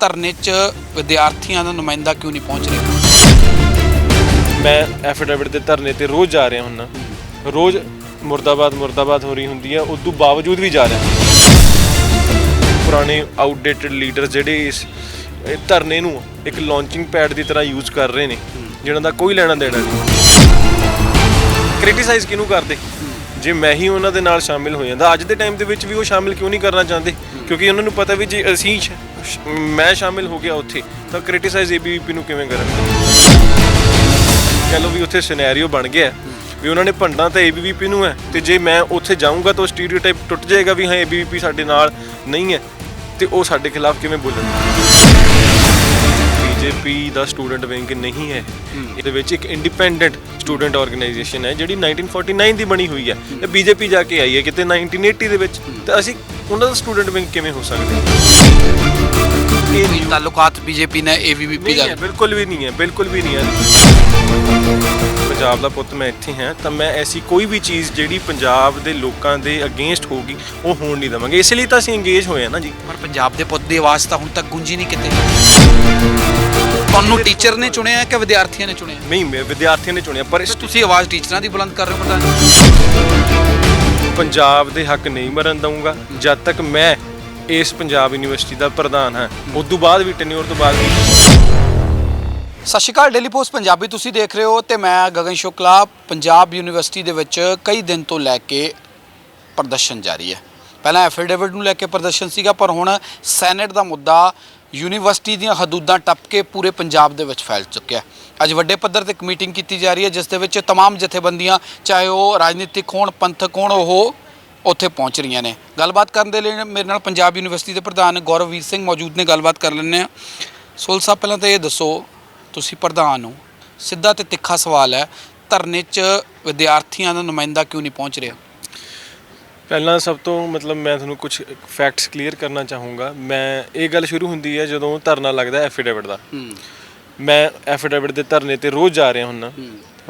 ਧਰਨੇ 'ਚ ਵਿਦਿਆਰਥੀਆਂ ਦਾ ਨੁਮਾਇੰਦਾ ਕਿਉਂ ਨਹੀਂ ਪਹੁੰਚ ਰਿਹਾ? ਮੈਂ ਐਫੀਡੇਵਿਟ ਦੇ ਧਰਨੇ ਤੇ ਰੋਜ਼ ਜਾ ਰਿਹਾ ਹੁੰਨਾ ਰੋਜ਼ ਮੁਰਦਾਬਾਦ ਮੁਰਦਾਬਾਦ ਹੋ ਰਹੀ ਹੁੰਦੀ ਹੈ, ਉਸ ਤੋਂ ਬਾਵਜੂਦ ਵੀ ਜਾ ਰਿਹਾ ਪੁਰਾਣੇ ਆਊਟਡੇਟਡ ਲੀਡਰ ਜਿਹੜੇ ਇਸ ਧਰਨੇ ਨੂੰ ਇੱਕ ਲਾਂਚਿੰਗ ਪੈਡ ਦੀ ਤਰ੍ਹਾਂ ਯੂਜ਼ ਕਰ ਰਹੇ ਨੇ ਜਿਹਨਾਂ ਦਾ ਕੋਈ ਲੈਣਾ ਦੇਣਾ ਨਹੀਂ। ਕ੍ਰਿਟਿਸਾਈਜ਼ ਕਿਹਨੂੰ ਕਰਦੇ? ਜੇ ਮੈਂ ਹੀ ਉਹਨਾਂ ਦੇ ਨਾਲ ਸ਼ਾਮਿਲ ਹੋ ਜਾਂਦਾ ਅੱਜ ਦੇ ਟਾਈਮ ਦੇ ਵਿੱਚ ਵੀ ਉਹ ਸ਼ਾਮਿਲ ਕਿਉਂ ਨਹੀਂ ਕਰਨਾ ਚਾਹੁੰਦੇ? ਕਿਉਂਕਿ ਉਹਨਾਂ ਨੂੰ ਪਤਾ ਵੀ ਜੇ ਅਸੀਂ ਸ਼- ਸ਼- ਮੈਂ ਸ਼ਾਮਿਲ ਹੋ ਗਿਆ ਉੱਥੇ, ਤਾਂ ਕ੍ਰਿਟਿਸਾਈਜ਼ ਏਬੀਵੀਪੀ ਨੂੰ ਕਿਵੇਂ ਕਰਨਗੇ ਕਹ ਲਓ ਵੀ ਉੱਥੇ ਸਿਨੈਰੀਓ ਬਣ ਗਿਆ, ਵੀ ਉਹਨਾਂ ਨੇ ਭੰਡਾਂ ਤਾਂ ਏਬੀਵੀਪੀ ਨੂੰ ਹੈ, ਤੇ ਜੇ ਮੈਂ ਉੱਥੇ ਜਾਊਂਗਾ ਤਾਂ ਉਹ ਸਟੀਰੀਓਟਾਈਪ ਟੁੱਟ ਜਾਏਗਾ ਵੀ ਹਾਂ ਏਬੀਵੀਪੀ ਸਾਡੇ ਨਾਲ ਨਹੀਂ ਹੈ, ਤੇ ਉਹ ਸਾਡੇ ਖਿਲਾਫ ਕਿਵੇਂ ਬੋਲਣਗੇ? ਬੀਜੇਪੀ ਦਾ ਸਟੂਡੈਂਟ ਵਿੰਗ ਨਹੀਂ ਹੈ। ਇਹਦੇ ਵਿੱਚ ਇੱਕ ਇੰਡੀਪੈਂਡੈਂਟ ਸਟੂਡੈਂਟ ਆਰਗੇਨਾਈਜੇਸ਼ਨ ਹੈ ਜਿਹੜੀ 1949 ਦੀ ਬਣੀ ਹੋਈ ਹੈ। ਤੇ ਬੀਜੇਪੀ ਜਾ ਕੇ ਆਈ ਹੈ ਕਿਤੇ 1980 ਦੇ ਵਿੱਚ। ਤੇ ਅਸੀਂ ਉਹਨਾਂ ਦਾ ਸਟੂਡੈਂਟ ਵਿੰਗ ਕਿਵੇਂ ਹੋ ਸਕਦੇ ਇਹ ਤਾਲੁਕਾਤ ਬੀਜੇਪੀ ਨੇ ਏਬੀਵੀਪੀ ਨਹੀਂ ਦਾ। ਬਿਲਕੁਲ ਵੀ ਨਹੀਂ ਹੈ ਬਿਲਕੁਲ ਵੀ ਨਹੀਂ ਹੈ। ਪੰਜਾਬ ਦਾ ਪੁੱਤ ਮੈਂ ਇੱਥੇ ਹਾਂ ਤਾਂ ਮੈਂ ਐਸੀ ਕੋਈ ਵੀ ਚੀਜ਼ ਜਿਹੜੀ ਪੰਜਾਬ ਦੇ ਲੋਕਾਂ ਦੇ ਅਗੇਂਸਟ ਹੋਊਗੀ ਉਹ ਹੋਣ ਨਹੀਂ ਦਵਾਂਗੇ। ਇਸ ਲਈ ਤਾਂ ਅਸੀਂ ਇੰਗੇਜ ਹੋਏ ਆ ਨਾ ਜੀ। ਪਰ ਪੰਜਾਬ ਦੇ ਪੁੱਤ ਦੀ ਆਵਾਜ਼ ਤਾਂ ਹੁਣ ਤੱਕ ਗੁੰਜੀ ਨਹੀਂ ਕਿਤੇ। ਤੁਹਾਨੂੰ ਟੀਚਰ ਨੇ ਚੁਣਿਆ ਕਿ ਵਿਦਿਆਰਥੀਆਂ ਨੇ ਚੁਣਿਆ? ਨਹੀਂ ਮੈਂ ਵਿਦਿਆਰਥੀਆਂ ਨੇ ਚੁਣਿਆ ਪਰ ਤੁਸੀਂ ਆਵਾਜ਼ ਟੀਚਰਾਂ ਦੀ ਬੁਲੰਦ ਕਰ ਰਹੇ ਹੋ ਪ੍ਰਧਾਨ ਪੰਜਾਬ ਦੇ ਹੱਕ ਨਹੀਂ ਮਰਨ ਦਊਂਗਾ ਜਦ ਤੱਕ ਮੈਂ ਇਸ ਪੰਜਾਬ ਯੂਨੀਵਰਸਿਟੀ ਦਾ ਪ੍ਰਧਾਨ ਹਾਂ। ਉਸ ਤੋਂ ਬਾਅਦ ਵੀ ਟੈਨਿਓਰ ਤੋਂ ਬਾਅਦ ਵੀ ਸਤਿ ਸ਼੍ਰੀ ਅਕਾਲ ਡੇਲੀ ਪੋਸਟ ਪੰਜਾਬੀ ਤੁਸੀਂ ਦੇਖ ਰਹੇ ਹੋ ਤੇ ਮੈਂ ਗਗਨ ਸ਼ੁਕਲਾ ਪੰਜਾਬ ਯੂਨੀਵਰਸਿਟੀ ਦੇ ਵਿੱਚ ਕਈ ਦਿਨ ਤੋਂ ਲੈ ਕੇ ਪ੍ਰਦਰਸ਼ਨ ਜਾਰੀ ਹੈ ਪਹਿਲਾਂ ਐਫੀਡੇਵਿਟ ਨੂੰ ਲੈ ਕੇ ਪ੍ਰਦਰਸ਼ਨ ਸੀਗਾ ਪਰ ਹੁਣ ਸੈਨੇਟ ਦਾ ਮੁੱਦਾ ਯੂਨੀਵਰਸਿਟੀ ਦੀਆਂ ਹਦੂਦਾਂ ਟੱਪ ਕੇ ਪੂਰੇ ਪੰਜਾਬ ਦੇ ਵਿੱਚ ਫੈਲ ਚੁੱਕਿਆ ਹੈ ਅੱਜ ਵੱਡੇ ਪੱਧਰ ਤੇ ਇੱਕ ਮੀਟਿੰਗ ਕੀਤੀ ਜਾ ਰਹੀ ਹੈ ਜਿਸ ਦੇ ਵਿੱਚ तमाम ਜਥੇਬੰਦੀਆਂ ਚਾਹੇ ਉਹ ਰਾਜਨੀਤਿਕ ਹੋਣ ਪੰਥਕ ਹੋਣ ਉਹ ਉੱਥੇ ਪਹੁੰਚ ਰਹੀਆਂ ਨੇ ਗੱਲਬਾਤ ਕਰਨ ਦੇ ਲਈ ਮੇਰੇ ਨਾਲ ਪੰਜਾਬ ਯੂਨੀਵਰਸਿਟੀ ਦੇ ਪ੍ਰਧਾਨ ਗੌਰਵਵੀਰ ਸਿੰਘ ਮੌਜੂਦ ਨੇ ਗੱਲਬਾਤ ਕਰ ਲੈਂਦੇ ਆ ਸੋਲ ਸਾਹਿਬ ਪਹਿਲਾਂ ਤਾਂ ਇਹ ਦੱਸੋ ਤੁਸੀਂ ਪ੍ਰਧਾਨ ਹੋ। ਸਿੱਧਾ ਤੇ ਤਿੱਖਾ ਸਵਾਲ ਹੈ ਧਰਨੇ 'ਚ ਵਿਦਿਆਰਥੀਆਂ ਦਾ ਨੁਮਾਇੰਦਾ ਕਿਉਂ ਨਹੀਂ ਪਹੁੰਚ ਰਿਹਾ? ਪਹਿਲਾਂ ਸਭ ਤੋਂ ਮਤਲਬ ਮੈਂ ਤੁਹਾਨੂੰ ਕੁਝ ਫੈਕਟਸ ਕਲੀਅਰ ਕਰਨਾ ਚਾਹੂੰਗਾ। ਮੈਂ ਇਹ ਗੱਲ ਸ਼ੁਰੂ ਹੁੰਦੀ ਹੈ ਜਦੋਂ ਧਰਨਾ ਲੱਗਦਾ ਐਫੀਡੇਵਿਟ ਦਾ। ਮੈਂ ਐਫੀਡੇਵਿਟ ਦੇ ਧਰਨੇ ਤੇ ਰੋਜ਼ ਜਾ ਰਿਹਾ ਹੁੰਨਾ।